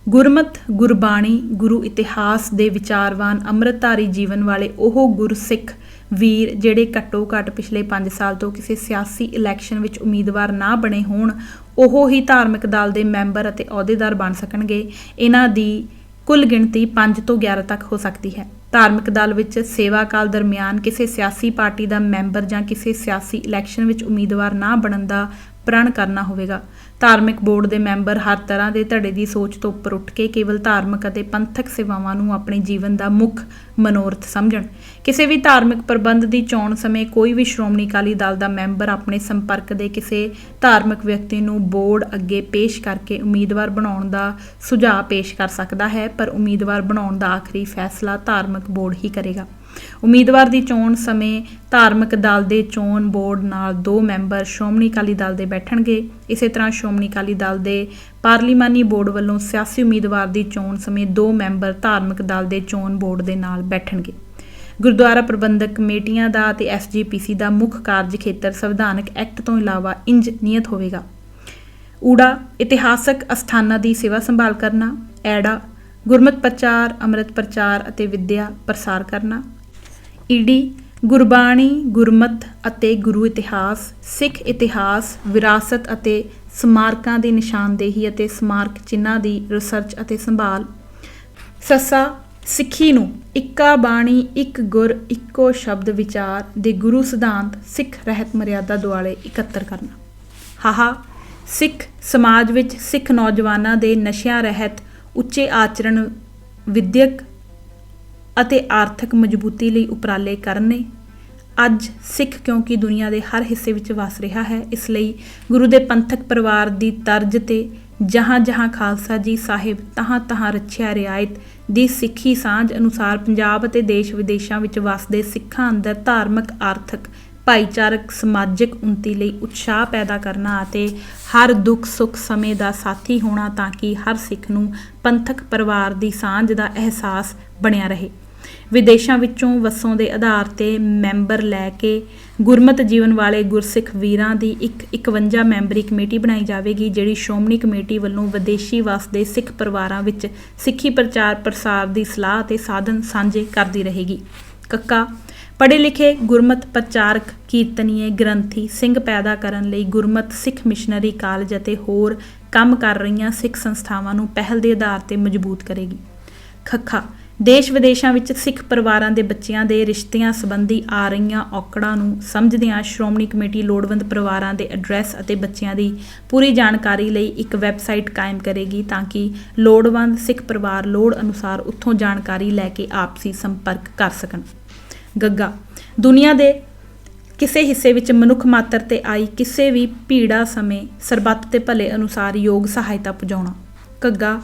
ਗੁਰਮਤ, ਗੁਰਬਾਣੀ, ਗੁਰੂ ਇਤਿਹਾਸ ਦੇ ਵਿਚਾਰਵਾਨ ਅੰਮ੍ਰਿਤਧਾਰੀ ਜੀਵਨ ਵਾਲੇ ਉਹ ਗੁਰਸਿੱਖ ਵੀਰ ਜਿਹੜੇ ਘੱਟੋ ਘੱਟ ਪਿਛਲੇ 5 ਸਾਲ ਤੋਂ ਕਿਸੇ ਸਿਆਸੀ ਇਲੈਕਸ਼ਨ ਵਿੱਚ ਉਮੀਦਵਾਰ ਨਾ ਬਣੇ ਹੋਣ, ਉਹ ਹੀ ਧਾਰਮਿਕ ਦਲ ਦੇ ਮੈਂਬਰ ਅਤੇ ਅਹੁਦੇਦਾਰ ਬਣ ਸਕਣਗੇ। ਇਹਨਾਂ ਦੀ ਕੁੱਲ ਗਿਣਤੀ 5 ਤੋਂ 11 ਤੱਕ ਹੋ ਸਕਦੀ ਹੈ। ਧਾਰਮਿਕ ਦਲ ਵਿੱਚ ਸੇਵਾ ਕਾਲ ਦਰਮਿਆਨ ਕਿਸੇ ਸਿਆਸੀ ਪਾਰਟੀ ਦਾ ਮੈਂਬਰ ਜਾਂ ਕਿਸੇ ਸਿਆਸੀ ਇਲੈਕਸ਼ਨ ਵਿੱਚ ਉਮੀਦਵਾਰ ਨਾ ਬਣਨ ਦਾ ਪ੍ਰਣ ਕਰਨਾ ਹੋਵੇਗਾ। ਧਾਰਮਿਕ ਬੋਰਡ ਦੇ ਮੈਂਬਰ ਹਰ ਤਰ੍ਹਾਂ ਦੇ ਧੜੇ ਦੀ ਸੋਚ ਤੋਂ ਉੱਪਰ ਉੱਠ ਕੇ ਕੇਵਲ ਧਾਰਮਿਕ ਅਤੇ ਪੰਥਕ ਸੇਵਾਵਾਂ ਨੂੰ ਆਪਣੇ ਜੀਵਨ ਦਾ ਮੁੱਖ ਮਨੋਰਥ ਸਮਝਣ। ਕਿਸੇ ਵੀ ਧਾਰਮਿਕ ਪ੍ਰਬੰਧ ਦੀ ਚੋਣ ਸਮੇਂ ਕੋਈ ਵੀ ਸ਼੍ਰੋਮਣੀ ਅਕਾਲੀ ਦਲ ਦਾ ਮੈਂਬਰ ਆਪਣੇ ਸੰਪਰਕ ਦੇ ਕਿਸੇ ਧਾਰਮਿਕ ਵਿਅਕਤੀ ਨੂੰ ਬੋਰਡ ਅੱਗੇ ਪੇਸ਼ ਕਰਕੇ ਉਮੀਦਵਾਰ ਬਣਾਉਣ ਦਾ ਸੁਝਾਅ ਪੇਸ਼ ਕਰ ਸਕਦਾ ਹੈ, ਪਰ ਉਮੀਦਵਾਰ ਬਣਾਉਣ ਦਾ ਆਖਰੀ ਫੈਸਲਾ ਧਾਰਮਿਕ ਬੋਰਡ ਹੀ ਕਰੇਗਾ। ਉਮੀਦਵਾਰ ਦੀ ਚੋਣ ਸਮੇਂ ਧਾਰਮਿਕ ਦਲ ਦੇ ਚੋਣ ਬੋਰਡ ਨਾਲ ਦੋ ਮੈਂਬਰ ਸ਼੍ਰੋਮਣੀ ਅਕਾਲੀ ਦਲ ਦੇ ਬੈਠਣਗੇ। ਇਸੇ ਤਰ੍ਹਾਂ ਸ਼੍ਰੋਮਣੀ ਅਕਾਲੀ ਦਲ ਦੇ ਪਾਰਲੀਮਾਨੀ ਬੋਰਡ ਵੱਲੋਂ ਸਿਆਸੀ ਉਮੀਦਵਾਰ ਦੀ ਚੋਣ ਸਮੇਂ ਦੋ ਮੈਂਬਰ ਧਾਰਮਿਕ ਦਲ ਦੇ ਚੋਣ ਬੋਰਡ ਦੇ ਨਾਲ ਬੈਠਣਗੇ। ਗੁਰਦੁਆਰਾ ਪ੍ਰਬੰਧਕ ਕਮੇਟੀਆਂ ਦਾ ਅਤੇ ਐਸਜੀਪੀਸੀ ਦਾ ਮੁੱਖ ਕਾਰਜ ਖੇਤਰ ਸੰਵਿਧਾਨਕ ਐਕਟ ਤੋਂ ਇਲਾਵਾ ਇੰਜ ਨਿਯਤ ਹੋਵੇਗਾ। ਊੜਾ, ਇਤਿਹਾਸਕ ਅਸਥਾਨਾਂ ਦੀ ਸੇਵਾ ਸੰਭਾਲ ਕਰਨਾ। ਐੜਾ, ਗੁਰਮਤ ਪ੍ਰਚਾਰ, ਅੰਮ੍ਰਿਤ ਪ੍ਰਚਾਰ ਅਤੇ ਵਿਦਿਆ ਪ੍ਰਸਾਰ ਕਰਨਾ। ਈਡੀ, ਗੁਰਬਾਣੀ, ਗੁਰਮਤ ਅਤੇ ਗੁਰੂ ਇਤਿਹਾਸ, ਸਿੱਖ ਇਤਿਹਾਸ, ਵਿਰਾਸਤ ਅਤੇ ਸਮਾਰਕਾਂ ਦੀ ਨਿਸ਼ਾਨਦੇਹੀ ਅਤੇ ਸਮਾਰਕ ਚਿੰਨ੍ਹਾਂ ਦੀ ਰਿਸਰਚ ਅਤੇ ਸੰਭਾਲ। ਸੱਸਾ, ਸਿੱਖੀ ਨੂੰ ਇੱਕਾ ਬਾਣੀ, ਇੱਕ ਗੁਰ, ਇੱਕੋ ਸ਼ਬਦ ਵਿਚਾਰ ਦੇ ਗੁਰੂ ਸਿਧਾਂਤ ਸਿੱਖ ਰਹਿਤ ਮਰਿਆਦਾ ਦੁਆਲੇ ਇਕੱਤਰ ਕਰਨਾ। ਹਾਹਾ, ਸਿੱਖ ਸਮਾਜ ਵਿੱਚ ਸਿੱਖ ਨੌਜਵਾਨਾਂ ਦੇ ਨਸ਼ਿਆਂ ਰਹਿਤ ਉੱਚੇ ਆਚਰਣ ਵਿਦਿਅਕ ਅਤੇ ਆਰਥਿਕ ਮਜ਼ਬੂਤੀ ਲਈ ਉਪਰਾਲੇ ਕਰਨੇ ਅੱਜ ਸਿੱਖ ਕਿਉਂਕਿ ਦੁਨੀਆ ਦੇ ਹਰ ਹਿੱਸੇ ਵਿੱਚ ਵਸ ਰਿਹਾ ਹੈ, ਇਸ ਲਈ ਗੁਰੂ ਦੇ ਪੰਥਕ ਪਰਿਵਾਰ ਦੀ ਤਰਜ਼ ਤੇ ਜਹਾਂ ਜਹਾਂ ਖਾਲਸਾ ਜੀ ਸਾਹਿਬ ਤਹਾਂ ਤਹਾਂ ਰੱਖਿਆ ਰਿਆਇਤ ਦੀ ਸਿੱਖੀ ਸਾਂਝ ਅਨੁਸਾਰ ਪੰਜਾਬ ਅਤੇ ਦੇਸ਼ ਵਿਦੇਸ਼ਾਂ ਵਿੱਚ ਵਸਦੇ ਸਿੱਖਾਂ ਅੰਦਰ ਧਾਰਮਿਕ, ਆਰਥਿਕ, ਭਾਈਚਾਰਕ, ਸਮਾਜਿਕ ਉન્નਤੀ ਲਈ ਉਤਸ਼ਾਹ ਪੈਦਾ ਕਰਨਾ ਅਤੇ ਹਰ ਦੁੱਖ ਸੁੱਖ ਸਮੇਂ ਦਾ ਸਾਥੀ ਹੋਣਾ ਤਾਂ ਕਿ ਹਰ ਸਿੱਖ ਨੂੰ ਪੰਥਕ ਪਰਿਵਾਰ ਦੀ ਸਾਂਝ ਦਾ ਅਹਿਸਾਸ ਬਣਿਆ ਰਹੇ। ਵਿਦੇਸ਼ਾਂ ਵਿੱਚੋਂ ਵਸੋਂ ਦੇ ਆਧਾਰ ਤੇ ਮੈਂਬਰ ਲੈ ਕੇ ਗੁਰਮਤ ਜੀਵਨ ਵਾਲੇ ਗੁਰਸਿੱਖ ਵੀਰਾਂ ਦੀ ਇੱਕ 51 ਮੈਂਬਰੀ ਕਮੇਟੀ ਬਣਾਈ ਜਾਵੇਗੀ, ਜਿਹੜੀ ਸ਼੍ਰੋਮਣੀ ਕਮੇਟੀ ਵੱਲੋਂ ਵਿਦੇਸ਼ੀ ਵਸਦੇ ਸਿੱਖ ਪਰਿਵਾਰਾਂ ਵਿੱਚ ਸਿੱਖੀ ਪ੍ਰਚਾਰ ਪ੍ਰਸਾਰ ਦੀ ਸਲਾਹ ਅਤੇ ਸਾਧਨ ਸਾਂਝੇ ਕਰਦੀ ਰਹੇਗੀ। ਕੱਕਾ, ਪੜ੍ਹੇ ਲਿਖੇ ਗੁਰਮਤ ਪ੍ਰਚਾਰਕ ਕੀਰਤਨੀਏ ਗ੍ਰੰਥੀ ਸਿੰਘ ਪੈਦਾ ਕਰਨ ਲਈ ਗੁਰਮਤ ਸਿੱਖ ਮਿਸ਼ਨਰੀ ਕਾਲਜ ਅਤੇ ਹੋਰ ਕੰਮ ਕਰ ਰਹੀਆਂ ਸਿੱਖ ਸੰਸਥਾਵਾਂ ਨੂੰ ਪਹਿਲ ਦੇ ਆਧਾਰ ਤੇ ਮਜ਼ਬੂਤ ਕਰੇਗੀ। ਖੱਖਾ ਦੇਸ਼ ਵਿਦੇਸ਼ਾਂ ਵਿੱਚ ਸਿੱਖ ਪਰਿਵਾਰਾਂ ਦੇ ਬੱਚਿਆਂ ਦੇ ਰਿਸ਼ਤਿਆਂ ਸੰਬੰਧੀ ਆ ਰਹੀਆਂ ਔਕੜਾਂ ਨੂੰ ਸਮਝਦਿਆਂ ਸ਼੍ਰੋਮਣੀ ਕਮੇਟੀ ਲੋੜਵੰਦ ਪਰਿਵਾਰਾਂ ਦੇ ਐਡਰੈਸ ਅਤੇ ਬੱਚਿਆਂ ਦੀ ਪੂਰੀ ਜਾਣਕਾਰੀ ਲਈ ਇੱਕ ਵੈਬਸਾਈਟ ਕਾਇਮ ਕਰੇਗੀ ਤਾਂ ਕਿ ਲੋੜਵੰਦ ਸਿੱਖ ਪਰਿਵਾਰ ਲੋੜ ਅਨੁਸਾਰ ਉੱਥੋਂ ਜਾਣਕਾਰੀ ਲੈ ਕੇ ਆਪਸੀ ਸੰਪਰਕ ਕਰ ਸਕਣ। ਗੱਗਾ, ਦੁਨੀਆ ਦੇ ਕਿਸੇ ਹਿੱਸੇ ਵਿੱਚ ਮਨੁੱਖ ਮਾਤਰ ਤੇ ਆਈ ਕਿਸੇ ਵੀ ਪੀੜਾ ਸਮੇਂ ਸਰਬੱਤ ਤੇ ਭਲੇ ਅਨੁਸਾਰ ਯੋਗ ਸਹਾਇਤਾ ਪਹੁੰਚਾਉਣਾ ਘੱਗਾ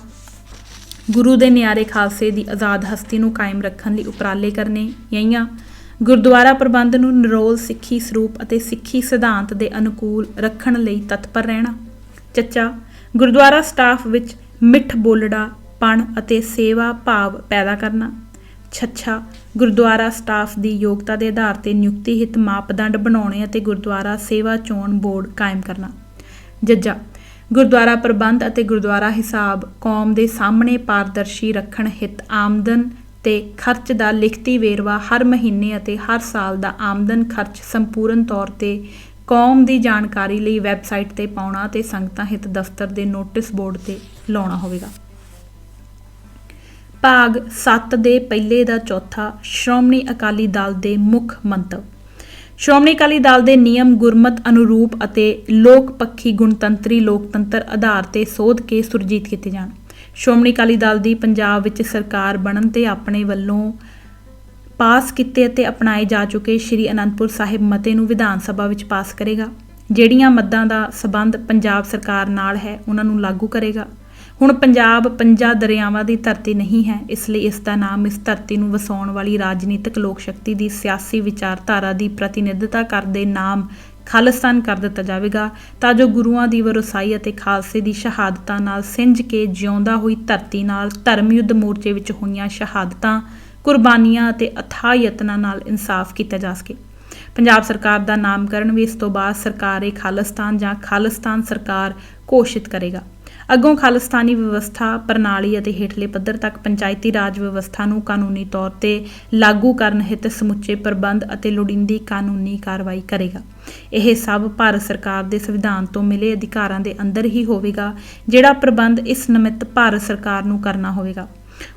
ਗੁਰੂ ਦੇ ਨਿਆਰੇ ਖਾਲਸੇ ਦੀ ਆਜ਼ਾਦ ਹਸਤੀ ਨੂੰ ਕਾਇਮ ਰੱਖਣ ਲਈ ਉਪਰਾਲੇ ਕਰਨੇ ਯਈਆਂ। ਗੁਰਦੁਆਰਾ ਪ੍ਰਬੰਧ ਨੂੰ ਨਿਰੋਲ ਸਿੱਖੀ ਸਰੂਪ ਅਤੇ ਸਿੱਖੀ ਸਿਧਾਂਤ ਦੇ ਅਨੁਕੂਲ ਰੱਖਣ ਲਈ ਤਤਪਰ ਰਹਿਣਾ। ਚੱਚਾ, ਗੁਰਦੁਆਰਾ ਸਟਾਫ ਵਿੱਚ ਮਿੱਠ ਬੋਲੜਾ, ਪਣ ਅਤੇ ਸੇਵਾ ਭਾਵ ਪੈਦਾ ਕਰਨਾ। ਛੱਛਾ, ਗੁਰਦੁਆਰਾ ਸਟਾਫ ਦੀ ਯੋਗਤਾ ਦੇ ਆਧਾਰ ਤੇ ਨਿਯੁਕਤੀ ਹਿਤ ਮਾਪਦੰਡ ਬਣਾਉਣੇ ਅਤੇ ਗੁਰਦੁਆਰਾ ਸੇਵਾ ਚੋਣ ਬੋਰਡ ਕਾਇਮ ਕਰਨਾ। ਜੱਜਾ ਗੁਰਦੁਆਰਾ ਪ੍ਰਬੰਧ ਅਤੇ ਗੁਰਦੁਆਰਾ ਹਿਸਾਬ ਕੌਮ ਦੇ ਸਾਹਮਣੇ ਪਾਰਦਰਸ਼ੀ ਰੱਖਣ ਹਿਤ ਆਮਦਨ ਤੇ ਖਰਚ ਦਾ ਲਿਖਤੀ ਵੇਰਵਾ ਹਰ ਮਹੀਨੇ ਅਤੇ ਹਰ ਸਾਲ ਦਾ ਆਮਦਨ ਖਰਚ ਸੰਪੂਰਨ ਤੌਰ ਤੇ ਕੌਮ ਦੀ ਜਾਣਕਾਰੀ ਲਈ ਵੈਬਸਾਈਟ ਤੇ ਪਾਉਣਾ ਤੇ ਸੰਗਤਾਂ ਹਿੱਤ ਦਫ਼ਤਰ ਦੇ ਨੋਟਿਸ ਬੋਰਡ ਤੇ ਲਾਉਣਾ ਹੋਵੇਗਾ। ਭਾਗ 7 ਦੇ ਪਹਿਲੇ ਦਾ ਚੌਥਾ, ਸ਼੍ਰੋਮਣੀ ਅਕਾਲੀ ਦਲ ਦੇ ਮੁੱਖ ਮੰਤਵ। ਸ਼੍ਰੋਮਣੀ ਅਕਾਲੀ ਦਲ ਦੇ ਨਿਯਮ, ਗੁਰਮਤ, ਅਨੁਰੂਪ ਅਤੇ ਲੋਕ ਪੱਖੀ ਗੁਣਤੰਤਰੀ, ਲੋਕਤੰਤਰ ਆਧਾਰ ਤੇ ਸੋਧ ਕੇ ਸੁਰਜੀਤ ਕੀਤੇ ਜਾਣ। ਸ਼੍ਰੋਮਣੀ ਅਕਾਲੀ ਦਲ ਦੀ ਪੰਜਾਬ ਵਿੱਚ ਸਰਕਾਰ ਬਣਨ ਤੇ ਆਪਣੇ ਵੱਲੋਂ ਪਾਸ ਕੀਤੇ ਅਤੇ ਅਪਣਾਏ ਜਾ ਚੁੱਕੇ ਸ਼੍ਰੀ ਅਨੰਦਪੁਰ ਸਾਹਿਬ ਮਤੇ ਨੂੰ ਵਿਧਾਨ ਸਭਾ ਵਿੱਚ ਪਾਸ ਕਰੇਗਾ, ਜਿਹੜੀਆਂ ਮੱਦਾਂ ਦਾ ਸਬੰਧ ਪੰਜਾਬ ਸਰਕਾਰ ਨਾਲ ਹੈ, ਉਹਨਾਂ ਨੂੰ ਲਾਗੂ ਕਰੇਗਾ। ਹੁਣ ਪੰਜਾਬ ਪੰਜਾਂ ਦਰਿਆਵਾਂ ਦੀ ਧਰਤੀ ਨਹੀਂ ਹੈ, ਇਸ ਲਈ ਇਸ ਦਾ ਨਾਮ ਇਸ ਧਰਤੀ ਨੂੰ ਵਸਾਉਣ ਵਾਲੀ ਰਾਜਨੀਤਿਕ ਲੋਕ ਸ਼ਕਤੀ ਦੀ ਸਿਆਸੀ ਵਿਚਾਰਧਾਰਾ ਦੀ ਪ੍ਰਤੀਨਿਧਤਾ ਕਰਦੇ ਨਾਮ ਖਾਲਿਸਤਾਨ ਕਰ ਦਿੱਤਾ ਜਾਵੇਗਾ, ਤਾਂ ਜੋ ਗੁਰੂਆਂ ਦੀ ਵਰਸਾਈ ਅਤੇ ਖਾਲਸੇ ਦੀ ਸ਼ਹਾਦਤਾਂ ਨਾਲ ਸਿੰਜ ਕੇ ਜਿਉਂਦਾ ਹੋਈ ਧਰਤੀ ਨਾਲ ਧਰਮ ਯੁੱਧ ਮੋਰਚੇ ਵਿੱਚ ਹੋਈਆਂ ਸ਼ਹਾਦਤਾਂ, ਕੁਰਬਾਨੀਆਂ ਅਤੇ ਅਥਾਹ ਯਤਨਾਂ ਨਾਲ ਇਨਸਾਫ ਕੀਤਾ ਜਾ ਸਕੇ। ਪੰਜਾਬ ਸਰਕਾਰ ਦਾ ਨਾਮਕਰਨ ਵੀ ਇਸ ਤੋਂ ਬਾਅਦ ਸਰਕਾਰੇ ਖਾਲਸਤਾਨ ਜਾਂ ਖਾਲਿਸਤਾਨ ਸਰਕਾਰ ਘੋਸ਼ਿਤ ਕਰੇਗਾ। ਅੱਗੋਂ ਖਾਲਿਸਤਾਨੀ ਵਿਵਸਥਾ, ਪ੍ਰਣਾਲੀ ਅਤੇ ਹੇਠਲੇ ਪੱਧਰ ਤੱਕ ਪੰਚਾਇਤੀ ਰਾਜ ਵਿਵਸਥਾ ਨੂੰ ਕਾਨੂੰਨੀ ਤੌਰ ਤੇ ਲਾਗੂ ਕਰਨ ਹਿੱਤ ਸਮੁੱਚੇ ਪ੍ਰਬੰਧ ਅਤੇ ਲੋੜੀਂਦੀ ਕਾਨੂੰਨੀ ਕਾਰਵਾਈ ਕਰੇਗਾ। ਇਹ ਸਭ ਭਾਰਤ ਸਰਕਾਰ ਦੇ ਸੰਵਿਧਾਨ ਤੋਂ ਮਿਲੇ ਅਧਿਕਾਰਾਂ ਦੇ ਅੰਦਰ ਹੀ ਹੋਵੇਗਾ, ਜਿਹੜਾ ਪ੍ਰਬੰਧ ਇਸ ਨਿਮਿਤ ਭਾਰਤ ਸਰਕਾਰ ਨੂੰ ਕਰਨਾ ਹੋਵੇਗਾ।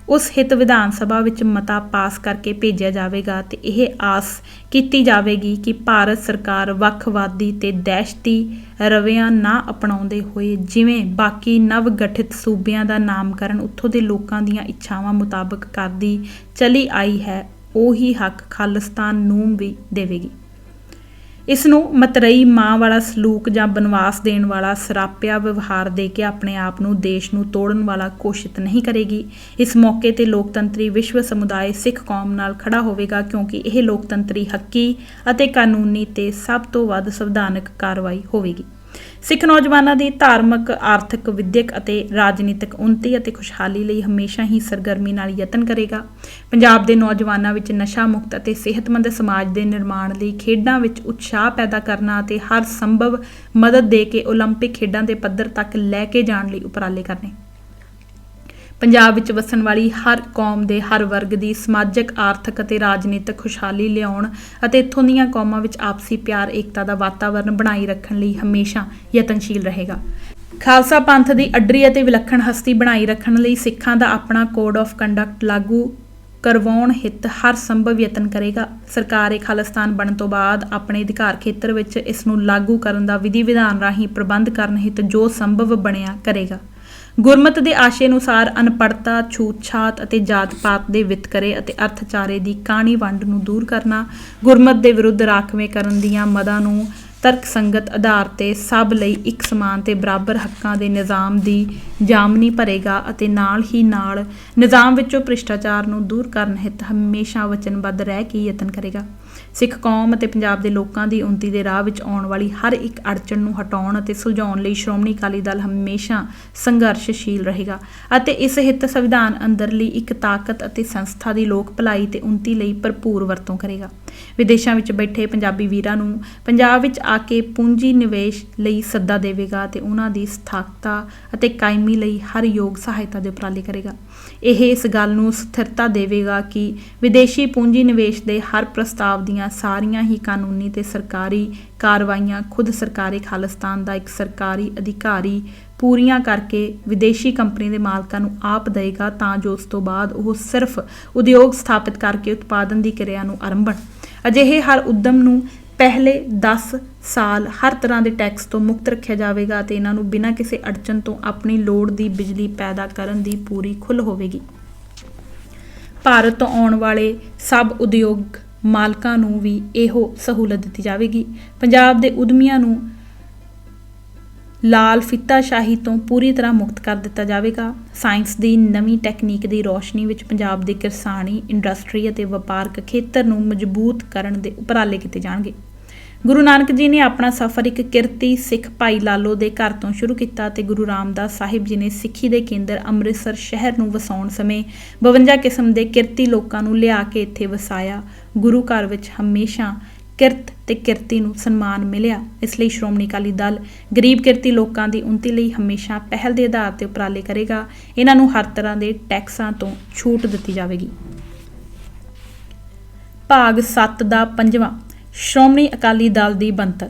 ਉਸ ਹਿੱਤ ਵਿਧਾਨ ਸਭਾ ਵਿੱਚ ਮਤਾ ਪਾਸ ਕਰਕੇ ਭੇਜਿਆ ਜਾਵੇਗਾ ਤੇ ਇਹ ਆਸ ਕੀਤੀ ਜਾਵੇਗੀ ਕਿ ਭਾਰਤ ਸਰਕਾਰ ਵੱਖਵਾਦੀ ਤੇ ਦਹਿਸ਼ਤੀ ਰਵਿਆਂ ਨਾ ਅਪਣਾਉਂਦੇ ਹੋਏ ਜਿਵੇਂ ਬਾਕੀ ਨਵ ਗਠਿਤ ਸੂਬਿਆਂ ਦਾ ਨਾਮਕਰਨ ਉੱਥੋਂ ਦੇ ਲੋਕਾਂ ਦੀਆਂ ਇੱਛਾਵਾਂ ਮੁਤਾਬਕ ਕਰਦੀ ਚਲੀ ਆਈ ਹੈ, ਉਹੀ ਹੱਕ ਖਾਲਿਸਤਾਨ ਨੂੰ ਵੀ ਦੇਵੇਗੀ। ਇਸ ਨੂੰ ਮਤਰਈ ਮਾਂ ਵਾਲਾ ਸਲੂਕ ਜਾਂ ਬਨਵਾਸ ਦੇਣ ਵਾਲਾ ਸਰਾਪਿਆ ਵਿਵਹਾਰ ਦੇ ਕੇ ਆਪਣੇ ਆਪ ਨੂੰ ਦੇਸ਼ ਨੂੰ ਤੋੜਨ ਵਾਲਾ ਘੋਸ਼ਿਤ ਨਹੀਂ ਕਰੇਗੀ। ਇਸ ਮੌਕੇ ਤੇ ਲੋਕਤੰਤਰੀ ਵਿਸ਼ਵ ਸਮੁਦਾਇ ਸਿੱਖ ਕੌਮ ਨਾਲ ਖੜਾ ਹੋਵੇਗਾ ਕਿਉਂਕਿ ਇਹ ਲੋਕਤੰਤਰੀ ਹੱਕੀ ਅਤੇ ਕਾਨੂੰਨੀ ਤੇ ਸਭ ਤੋਂ ਵੱਧ ਸੰਵਿਧਾਨਕ ਕਾਰਵਾਈ ਹੋਵੇਗੀ। ਸਿੱਖ ਨੌਜਵਾਨਾਂ ਦੀ ਧਾਰਮਿਕ, ਆਰਥਿਕ, ਵਿਦਿਅਕ ਅਤੇ ਰਾਜਨੀਤਿਕ ਉੱਨਤੀ ਅਤੇ ਖੁਸ਼ਹਾਲੀ ਲਈ ਹਮੇਸ਼ਾ ਹੀ ਸਰਗਰਮੀ ਨਾਲ ਯਤਨ ਕਰੇਗਾ। ਪੰਜਾਬ ਦੇ ਨੌਜਵਾਨਾਂ ਵਿੱਚ ਨਸ਼ਾ ਮੁਕਤ ਅਤੇ ਸਿਹਤਮੰਦ ਸਮਾਜ ਦੇ ਨਿਰਮਾਣ ਲਈ ਖੇਡਾਂ ਵਿੱਚ ਉਤਸ਼ਾਹ ਪੈਦਾ ਕਰਨਾ ਅਤੇ ਹਰ ਸੰਭਵ ਮਦਦ ਦੇ ਕੇ 올림픽 ਖੇਡਾਂ ਦੇ ਪੱਧਰ ਤੱਕ ਲੈ ਕੇ ਜਾਣ ਲਈ ਉਪਰਾਲੇ ਕਰਨੇ। ਪੰਜਾਬ ਵਿੱਚ ਵਸਣ ਵਾਲੀ ਹਰ ਕੌਮ ਦੇ ਹਰ ਵਰਗ ਦੀ ਸਮਾਜਿਕ, ਆਰਥਿਕ ਅਤੇ ਰਾਜਨੀਤਿਕ ਖੁਸ਼ਹਾਲੀ ਲਿਆਉਣ ਅਤੇ ਇੱਥੋਂ ਦੀਆਂ ਕੌਮਾਂ ਵਿੱਚ ਆਪਸੀ ਪਿਆਰ, ਏਕਤਾ ਦਾ ਵਾਤਾਵਰਣ ਬਣਾਈ ਰੱਖਣ ਲਈ ਹਮੇਸ਼ਾ ਯਤਨਸ਼ੀਲ ਰਹੇਗਾ। ਖਾਲਸਾ ਪੰਥ ਦੀ ਅੱਡਰੀ ਅਤੇ ਵਿਲੱਖਣ ਹਸਤੀ ਬਣਾਈ ਰੱਖਣ ਲਈ ਸਿੱਖਾਂ ਦਾ ਆਪਣਾ ਕੋਡ ਆਫ ਕੰਡਕਟ ਲਾਗੂ ਕਰਵਾਉਣ ਹਿੱਤ ਹਰ ਸੰਭਵ ਯਤਨ ਕਰੇਗਾ। ਸਰਕਾਰ ਇਹ ਖਾਲਸਤਾਨ ਬਣਨ ਤੋਂ ਬਾਅਦ ਆਪਣੇ ਅਧਿਕਾਰ ਖੇਤਰ ਵਿੱਚ ਇਸ ਨੂੰ ਲਾਗੂ ਕਰਨ ਦਾ ਵਿਧੀ ਵਿਧਾਨ ਰਾਹੀਂ ਪ੍ਰਬੰਧ ਕਰਨ ਹਿੱਤ ਜੋ ਸੰਭਵ ਬਣਿਆ ਕਰੇਗਾ। ਗੁਰਮਤ ਦੇ ਆਸ਼ੇ ਅਨੁਸਾਰ ਅਨਪੜਤਾ ਛੂਤ-ਛਾਤ ਅਤੇ ਜਾਤ-ਪਾਤ ਦੇ ਵਿਤਕਰੇ ਅਤੇ ਅਰਥਚਾਰੇ ਦੀ ਕਾਣੀ ਵੰਡ ਨੂੰ ਦੂਰ ਕਰਨਾ, ਗੁਰਮਤ ਦੇ ਵਿਰੁੱਧ ਰਾਖਵੇਂ ਕਰਨ ਦੀਆਂ ਮਦਾਂ ਨੂੰ ਤਰਕ ਸੰਗਤ ਆਧਾਰ ਤੇ ਸਭ ਲਈ ਇੱਕ ਸਮਾਨ ਤੇ ਬਰਾਬਰ ਹੱਕਾਂ ਦੇ ਨਿਜ਼ਾਮ ਦੀ ਜਾਮਨੀ ਭਰੇਗਾ ਅਤੇ ਨਾਲ ਹੀ ਨਾਲ ਨਿਜ਼ਾਮ ਵਿੱਚੋਂ ਭ੍ਰਿਸ਼ਟਾਚਾਰ ਨੂੰ ਦੂਰ ਕਰਨ ਹਿੱਤ ਹਮੇਸ਼ਾ ਵਚਨਬੱਧ ਰਹਿ ਕੇ ਯਤਨ ਕਰੇਗਾ। ਸਿੱਖ ਕੌਮ ਅਤੇ ਪੰਜਾਬ ਦੇ ਲੋਕਾਂ ਦੀ ਉન્નਤੀ ਦੇ ਰਾਹ ਵਿੱਚ ਆਉਣ ਵਾਲੀ ਹਰ ਇੱਕ ਅੜਚਣ ਨੂੰ ਹਟਾਉਣ ਅਤੇ ਸੁਲਝਾਉਣ ਲਈ ਸ਼੍ਰੋਮਣੀ ਅਕਾਲੀ ਦਲ ਹਮੇਸ਼ਾ ਸੰਘਰਸ਼ਸ਼ੀਲ ਰਹੇਗਾ ਅਤੇ ਇਸ ਹਿੱਤ ਸੰਵਿਧਾਨ ਅੰਦਰਲੀ ਇੱਕ ਤਾਕਤ ਅਤੇ ਸੰਸਥਾ ਦੀ ਲੋਕ ਭਲਾਈ ਤੇ ਉન્નਤੀ ਲਈ ਭਰਪੂਰ ਵਰਤੋਂ ਕਰੇਗਾ। ਵਿਦੇਸ਼ਾਂ ਵਿੱਚ ਬੈਠੇ ਪੰਜਾਬੀ ਵੀਰਾਂ ਨੂੰ ਪੰਜਾਬ ਵਿੱਚ ਆ ਕੇ ਪੂੰਜੀ ਨਿਵੇਸ਼ ਲਈ ਸੱਦਾ ਦੇਵੇਗਾ ਤੇ ਉਹਨਾਂ ਦੀ ਸਥਾਕਤਾ ਅਤੇ ਕਾਇਮੀ ਲਈ ਹਰ ਯੋਗ ਸਹਾਇਤਾ ਦੇ ਉਪਰਾਲੇ ਕਰੇਗਾ। ਇਹ ਇਸ ਗੱਲ ਨੂੰ ਸਥਿਰਤਾ ਦੇਵੇਗਾ ਕਿ ਵਿਦੇਸ਼ੀ ਪੂੰਜੀ ਨਿਵੇਸ਼ ਦੇ ਹਰ ਪ੍ਰਸਤਾਵ ਦੀਆਂ ਸਾਰੀਆਂ ਹੀ ਕਾਨੂੰਨੀ ਤੇ ਸਰਕਾਰੀ ਕਾਰਵਾਈਆਂ ਖੁਦ ਸਰਕਾਰੀ ਖਾਲਿਸਤਾਨ ਦਾ ਇੱਕ ਸਰਕਾਰੀ ਅਧਿਕਾਰੀ ਪੂਰੀਆਂ ਕਰਕੇ ਵਿਦੇਸ਼ੀ ਕੰਪਨੀ ਦੇ ਮਾਲਕਾਂ ਨੂੰ ਆਪ ਦੇਗਾ ਤਾਂ ਜੋ ਉਸ ਤੋਂ ਬਾਅਦ ਉਹ ਸਿਰਫ ਉਦਯੋਗ ਸਥਾਪਿਤ ਕਰਕੇ ਉਤਪਾਦਨ ਦੀ ਕਿਰਿਆ ਨੂੰ ਆਰੰਭਣ। ਅਜਿਹੇ ਹਰ ਉਦਮ ਨੂੰ ਪਹਿਲੇ 10 ਸਾਲ ਹਰ ਤਰ੍ਹਾਂ ਦੇ ਟੈਕਸ ਤੋਂ ਮੁਕਤ ਰੱਖਿਆ ਜਾਵੇਗਾ ਅਤੇ ਇਹਨਾਂ ਨੂੰ ਬਿਨਾਂ ਕਿਸੇ ਅੜਚਨ ਤੋਂ ਆਪਣੀ ਲੋੜ ਦੀ ਬਿਜਲੀ ਪੈਦਾ ਕਰਨ ਦੀ ਪੂਰੀ ਖੁੱਲ੍ਹ ਹੋਵੇਗੀ। ਭਾਰਤ ਤੋਂ ਆਉਣ ਵਾਲੇ ਸਭ ਉਦਯੋਗ ਮਾਲਕਾਂ ਨੂੰ ਵੀ ਇਹੋ ਸਹੂਲਤ ਦਿੱਤੀ ਜਾਵੇਗੀ। ਪੰਜਾਬ ਦੇ ਉਦਮੀਆਂ ਨੂੰ ਲਾਲ ਫਿੱਤਾਸ਼ਾਹੀ ਤੋਂ ਪੂਰੀ ਤਰ੍ਹਾਂ ਮੁਕਤ ਕਰ ਦਿੱਤਾ ਜਾਵੇਗਾ। ਸਾਇੰਸ ਦੀ ਨਵੀਂ ਟੈਕਨੀਕ ਦੀ ਰੋਸ਼ਨੀ ਵਿੱਚ ਪੰਜਾਬ ਦੇ ਕਿਸਾਨੀ, ਇੰਡਸਟਰੀ ਅਤੇ ਵਪਾਰਕ ਖੇਤਰ ਨੂੰ ਮਜ਼ਬੂਤ ਕਰਨ ਦੇ ਉਪਰਾਲੇ ਕੀਤੇ ਜਾਣਗੇ। ਗੁਰੂ ਨਾਨਕ ਜੀ ਨੇ ਆਪਣਾ ਸਫ਼ਰ ਇੱਕ ਕਿਰਤੀ ਸਿੱਖ ਭਾਈ ਲਾਲੋ ਦੇ ਘਰ ਤੋਂ ਸ਼ੁਰੂ ਕੀਤਾ ਤੇ ਗੁਰੂ ਰਾਮਦਾਸ ਸਾਹਿਬ ਜੀ ਨੇ ਸਿੱਖੀ ਦੇ ਕੇਂਦਰ ਅੰਮ੍ਰਿਤਸਰ ਸ਼ਹਿਰ ਨੂੰ ਵਸਾਉਣ ਸਮੇਂ 52 ਕਿਸਮ ਦੇ ਕਿਰਤੀ ਲੋਕਾਂ ਨੂੰ ਲਿਆ ਕੇ ਇੱਥੇ ਵਸਾਇਆ। ਗੁਰੂ ਘਰ ਵਿੱਚ ਹਮੇਸ਼ਾ ਕਿਰਤ ਤੇ ਕਿਰਤੀ ਨੂੰ ਸਨਮਾਨ ਮਿਲਿਆ। ਇਸ ਲਈ ਸ਼੍ਰੋਮਣੀ ਅਕਾਲੀ ਦਲ ਗਰੀਬ ਕਿਰਤੀ ਲੋਕਾਂ ਦੀ ਉન્નਤੀ ਲਈ ਹਮੇਸ਼ਾ ਪਹਿਲ ਦੇ ਆਧਾਰ ਤੇ ਉਪਰਾਲੇ ਕਰੇਗਾ। ਇਹਨਾਂ ਨੂੰ ਹਰ ਤਰ੍ਹਾਂ ਦੇ ਟੈਕਸਾਂ ਤੋਂ ਛੂਟ ਦਿੱਤੀ ਜਾਵੇਗੀ। ਭਾਗ 7 ਦਾ ਪੰਜਵਾਂ ਸ਼੍ਰੋਮਣੀ ਅਕਾਲੀ ਦਲ ਦੀ ਬਣਤਰ।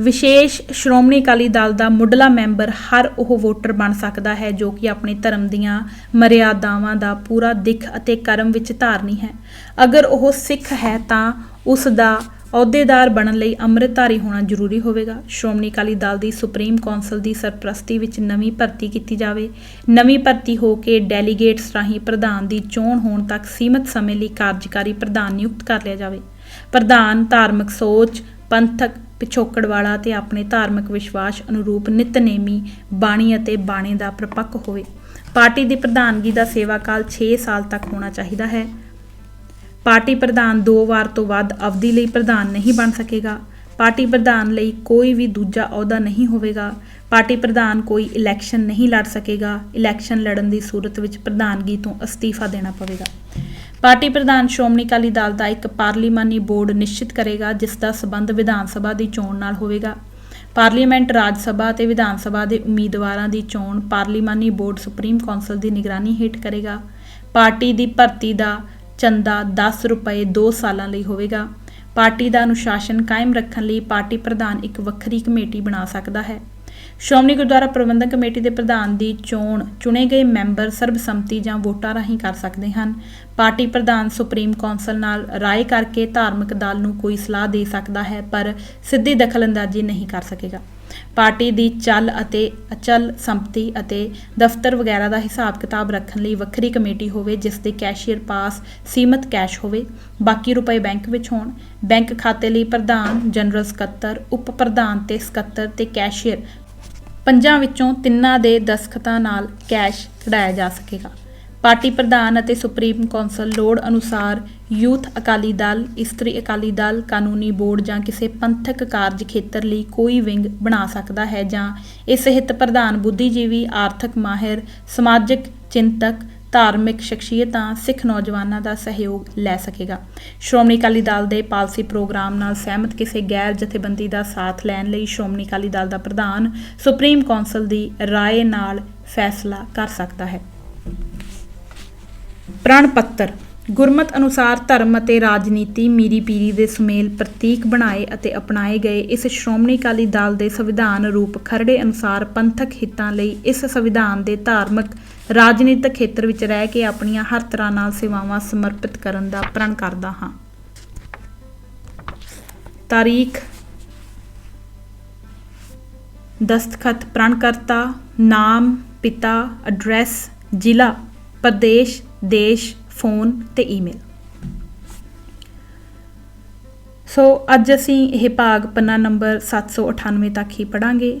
ਵਿਸ਼ੇਸ਼ ਸ਼੍ਰੋਮਣੀ ਅਕਾਲੀ ਦਲ ਦਾ ਮੁੱਢਲਾ ਮੈਂਬਰ ਹਰ ਉਹ ਵੋਟਰ ਬਣ ਸਕਦਾ ਹੈ ਜੋ ਕਿ ਆਪਣੇ ਧਰਮ ਦੀਆਂ ਮਰਿਆਦਾਵਾਂ ਦਾ ਪੂਰਾ ਦਿੱਖ ਅਤੇ ਕਰਮ ਵਿੱਚ ਧਾਰਨੀ ਹੈ। ਅਗਰ ਉਹ ਸਿੱਖ ਹੈ ਤਾਂ ਉਸ ਦਾ ਅਹੁਦੇਦਾਰ ਬਣਨ ਲਈ ਅੰਮ੍ਰਿਤਧਾਰੀ ਹੋਣਾ ਜ਼ਰੂਰੀ ਹੋਵੇਗਾ। ਸ਼੍ਰੋਮਣੀ ਅਕਾਲੀ ਦਲ ਦੀ ਸੁਪਰੀਮ ਕੌਂਸਲ ਦੀ ਸਰਪ੍ਰਸਤੀ ਵਿੱਚ ਨਵੀਂ ਭਰਤੀ ਕੀਤੀ ਜਾਵੇ। ਨਵੀਂ ਭਰਤੀ ਹੋ ਕੇ ਡੈਲੀਗੇਟਸ ਰਾਹੀਂ ਪ੍ਰਧਾਨ ਦੀ ਚੋਣ ਹੋਣ ਤੱਕ ਸੀਮਤ ਸਮੇਂ ਲਈ ਕਾਰਜਕਾਰੀ ਪ੍ਰਧਾਨ ਨਿਯੁਕਤ ਕਰ ਲਿਆ ਜਾਵੇ। ਪ੍ਰਧਾਨ ਧਾਰਮਿਕ ਸੋਚ, ਪੰਥਕ ਪਿਛੋਕੜ ਵਾਲਾ ਤੇ ਆਪਣੇ ਧਾਰਮਿਕ ਵਿਸ਼ਵਾਸ ਅਨੁਰੂਪ ਨਿਤਨੇਮੀ ਬਾਣੀ ਅਤੇ ਬਾਣੇ ਦਾ ਪ੍ਰਪੱਕ ਹੋਵੇ। ਪਾਰਟੀ ਦੀ ਪ੍ਰਧਾਨਗੀ ਦਾ ਸੇਵਾ ਕਾਲ 6 ਸਾਲ ਤੱਕ ਹੋਣਾ ਚਾਹੀਦਾ ਹੈ। ਪਾਰਟੀ ਪ੍ਰਧਾਨ ਦੋ ਵਾਰ ਤੋਂ ਵੱਧ ਅਵਧੀ ਲਈ ਪ੍ਰਧਾਨ ਨਹੀਂ ਬਣ ਸਕੇਗਾ। ਪਾਰਟੀ ਪ੍ਰਧਾਨ ਲਈ ਕੋਈ ਵੀ ਦੂਜਾ ਅਹੁਦਾ ਨਹੀਂ ਹੋਵੇਗਾ। ਪਾਰਟੀ ਪ੍ਰਧਾਨ ਕੋਈ ਇਲੈਕਸ਼ਨ ਨਹੀਂ ਲੜ ਸਕੇਗਾ। ਇਲੈਕਸ਼ਨ ਲੜਨ ਦੀ ਸੂਰਤ ਵਿੱਚ ਪ੍ਰਧਾਨਗੀ ਤੋਂ ਅਸਤੀਫਾ ਦੇਣਾ ਪਵੇਗਾ। ਪਾਰਟੀ ਪ੍ਰਧਾਨ ਸ਼੍ਰੋਮਣੀ ਅਕਾਲੀ ਦਲ ਦਾ ਇੱਕ ਪਾਰਲੀਮਾਨੀ ਬੋਰਡ ਨਿਸ਼ਚਿਤ ਕਰੇਗਾ, ਜਿਸ ਦਾ ਸਬੰਧ ਵਿਧਾਨ ਸਭਾ ਦੀ ਚੋਣ ਨਾਲ ਹੋਵੇਗਾ। ਪਾਰਲੀਮੈਂਟ, ਰਾਜ ਸਭਾ ਅਤੇ ਵਿਧਾਨ ਸਭਾ ਦੇ ਉਮੀਦਵਾਰਾਂ ਦੀ ਚੋਣ ਪਾਰਲੀਮਾਨੀ ਬੋਰਡ ਸੁਪਰੀਮ ਕੌਂਸਲ ਦੀ ਨਿਗਰਾਨੀ ਹੇਠ ਕਰੇਗਾ। ਪਾਰਟੀ ਦੀ ਭਰਤੀ ਦਾ ਚੰਦਾ 10 ਰੁਪਏ 2 ਸਾਲਾਂ ਲਈ ਹੋਵੇਗਾ। ਪਾਰਟੀ ਦਾ ਅਨੁਸ਼ਾਸਨ ਕਾਇਮ ਰੱਖਣ ਲਈ ਪਾਰਟੀ ਪ੍ਰਧਾਨ ਇੱਕ ਵੱਖਰੀ ਕਮੇਟੀ ਬਣਾ ਸਕਦਾ ਹੈ। ਸ਼੍ਰੋਮਣੀ ਗੁਰਦੁਆਰਾ ਪ੍ਰਬੰਧਕ ਕਮੇਟੀ ਦੇ ਪ੍ਰਧਾਨ ਦੀ ਚੋਣ ਚੁਣੇ ਗਏ ਮੈਂਬਰ ਸਰਬਸੰਮਤੀ ਜਾਂ ਵੋਟਾਂ ਰਾਹੀਂ ਕਰ ਸਕਦੇ ਹਨ। ਪਾਰਟੀ ਪ੍ਰਧਾਨ ਸੁਪਰੀਮ ਕੌਂਸਲ ਨਾਲ ਰਾਏ ਕਰਕੇ ਧਾਰਮਿਕ ਦਲ ਨੂੰ ਕੋਈ ਸਲਾਹ ਦੇ ਸਕਦਾ ਹੈ, ਪਰ ਸਿੱਧੀ ਦਖਲਅੰਦਾਜ਼ੀ ਨਹੀਂ ਕਰ ਸਕੇਗਾ। ਪਾਰਟੀ ਦੀ ਚੱਲ ਅਤੇ ਅਚਲ ਸੰਪਤੀ ਅਤੇ ਦਫ਼ਤਰ ਵਗੈਰਾ ਦਾ ਹਿਸਾਬ ਕਿਤਾਬ ਰੱਖਣ ਲਈ ਵੱਖਰੀ ਕਮੇਟੀ ਹੋਵੇ, ਜਿਸ ਦੇ ਕੈਸ਼ੀਅਰ ਪਾਸ ਸੀਮਤ ਕੈਸ਼ ਹੋਵੇ, ਬਾਕੀ ਰੁਪਏ ਬੈਂਕ ਵਿੱਚ ਹੋਣ। ਬੈਂਕ ਖਾਤੇ ਲਈ ਪ੍ਰਧਾਨ, ਜਨਰਲ ਸਕੱਤਰ, ਉਪ ਪ੍ਰਧਾਨ ਤੇ ਸਕੱਤਰ ਤੇ ਕੈਸ਼ੀਅਰ ਪੰਜਾਂ ਵਿੱਚੋਂ ਤਿੰਨਾਂ ਦੇ ਦਸਖਤਾਂ ਨਾਲ ਕੈਸ਼ ਕਢਾਇਆ ਜਾ ਸਕੇਗਾ। ਪਾਰਟੀ ਪ੍ਰਧਾਨ ਅਤੇ ਸੁਪਰੀਮ ਕੌਂਸਲ ਲੋੜ ਅਨੁਸਾਰ ਯੂਥ ਅਕਾਲੀ ਦਲ, ਇਸਤਰੀ ਅਕਾਲੀ ਦਲ, ਕਾਨੂੰਨੀ ਬੋਰਡ ਜਾਂ ਕਿਸੇ ਪੰਥਕ ਕਾਰਜ ਖੇਤਰ ਲਈ ਕੋਈ ਵਿੰਗ ਬਣਾ ਸਕਦਾ ਹੈ ਜਾਂ ਇਹ ਸਿਹਤ ਪ੍ਰਧਾਨ, ਬੁੱਧੀਜੀਵੀ, ਆਰਥਿਕ ਮਾਹਿਰ, ਸਮਾਜਿਕ ਚਿੰਤਕ ਧਾਰਮਿਕ ਸ਼ਖਸੀਅਤਾਂ ਸਿੱਖ ਨੌਜਵਾਨਾਂ ਦਾ ਸਹਿਯੋਗ ਲੈ ਸਕੇਗਾ। ਸ਼੍ਰੋਮਣੀ ਅਕਾਲੀ ਦਲ ਦੇ ਪਾਲਸੀ ਪ੍ਰੋਗਰਾਮ ਨਾਲ ਸਹਿਮਤ ਕਿਸੇ ਗੈਰ ਜਥੇਬੰਦੀ ਦਾ ਸਾਥ ਲੈਣ ਲਈ ਸ਼੍ਰੋਮਣੀ ਅਕਾਲੀ ਦਲ ਦਾ ਪ੍ਰਧਾਨ ਸੁਪਰੀਮ ਕੌਂਸਲ ਦੀ ਰਾਏ ਨਾਲ ਫੈਸਲਾ ਕਰ ਸਕਦਾ ਹੈ। ਪ੍ਰਣ ਪੱਤਰ। ਗੁਰਮਤ ਅਨੁਸਾਰ ਧਰਮ ਅਤੇ ਰਾਜਨੀਤੀ ਮੀਰੀ ਪੀਰੀ ਦੇ ਸੁਮੇਲ ਪ੍ਰਤੀਕ ਬਣਾਏ ਅਤੇ ਅਪਣਾਏ ਗਏ ਇਸ ਸ਼੍ਰੋਮਣੀ ਅਕਾਲੀ ਦਲ ਦੇ ਸੰਵਿਧਾਨ ਰੂਪ ਖਰੜੇ ਅਨੁਸਾਰ ਪੰਥਕ ਹਿੱਤਾਂ ਲਈ ਇਸ ਸੰਵਿਧਾਨ ਦੇ ਧਾਰਮਿਕ ਰਾਜਨੀਤਿਕ ਖੇਤਰ ਵਿੱਚ ਰਹਿ ਕੇ ਆਪਣੀਆਂ ਹਰ ਤਰ੍ਹਾਂ ਨਾਲ ਸੇਵਾਵਾਂ ਸਮਰਪਿਤ ਕਰਨ ਦਾ ਪ੍ਰਣ ਕਰਦਾ ਹਾਂ। ਤਾਰੀਖ। ਦਸਤਖਤ, ਪ੍ਰਣਕਰਤਾ, ਨਾਮ, ਪਿਤਾ, ਐਡਰੈਸ, ਜ਼ਿਲ੍ਹਾ, ਪ੍ਰਦੇਸ਼, ਦੇਸ਼, ਫੋਨ ਤੇ ਈਮੇਲ। ਸੋ ਅੱਜ ਅਸੀਂ ਇਹ ਭਾਗ ਪੰਨਾ ਨੰਬਰ 798 ਤੱਕ ਹੀ ਪੜਾਂਗੇ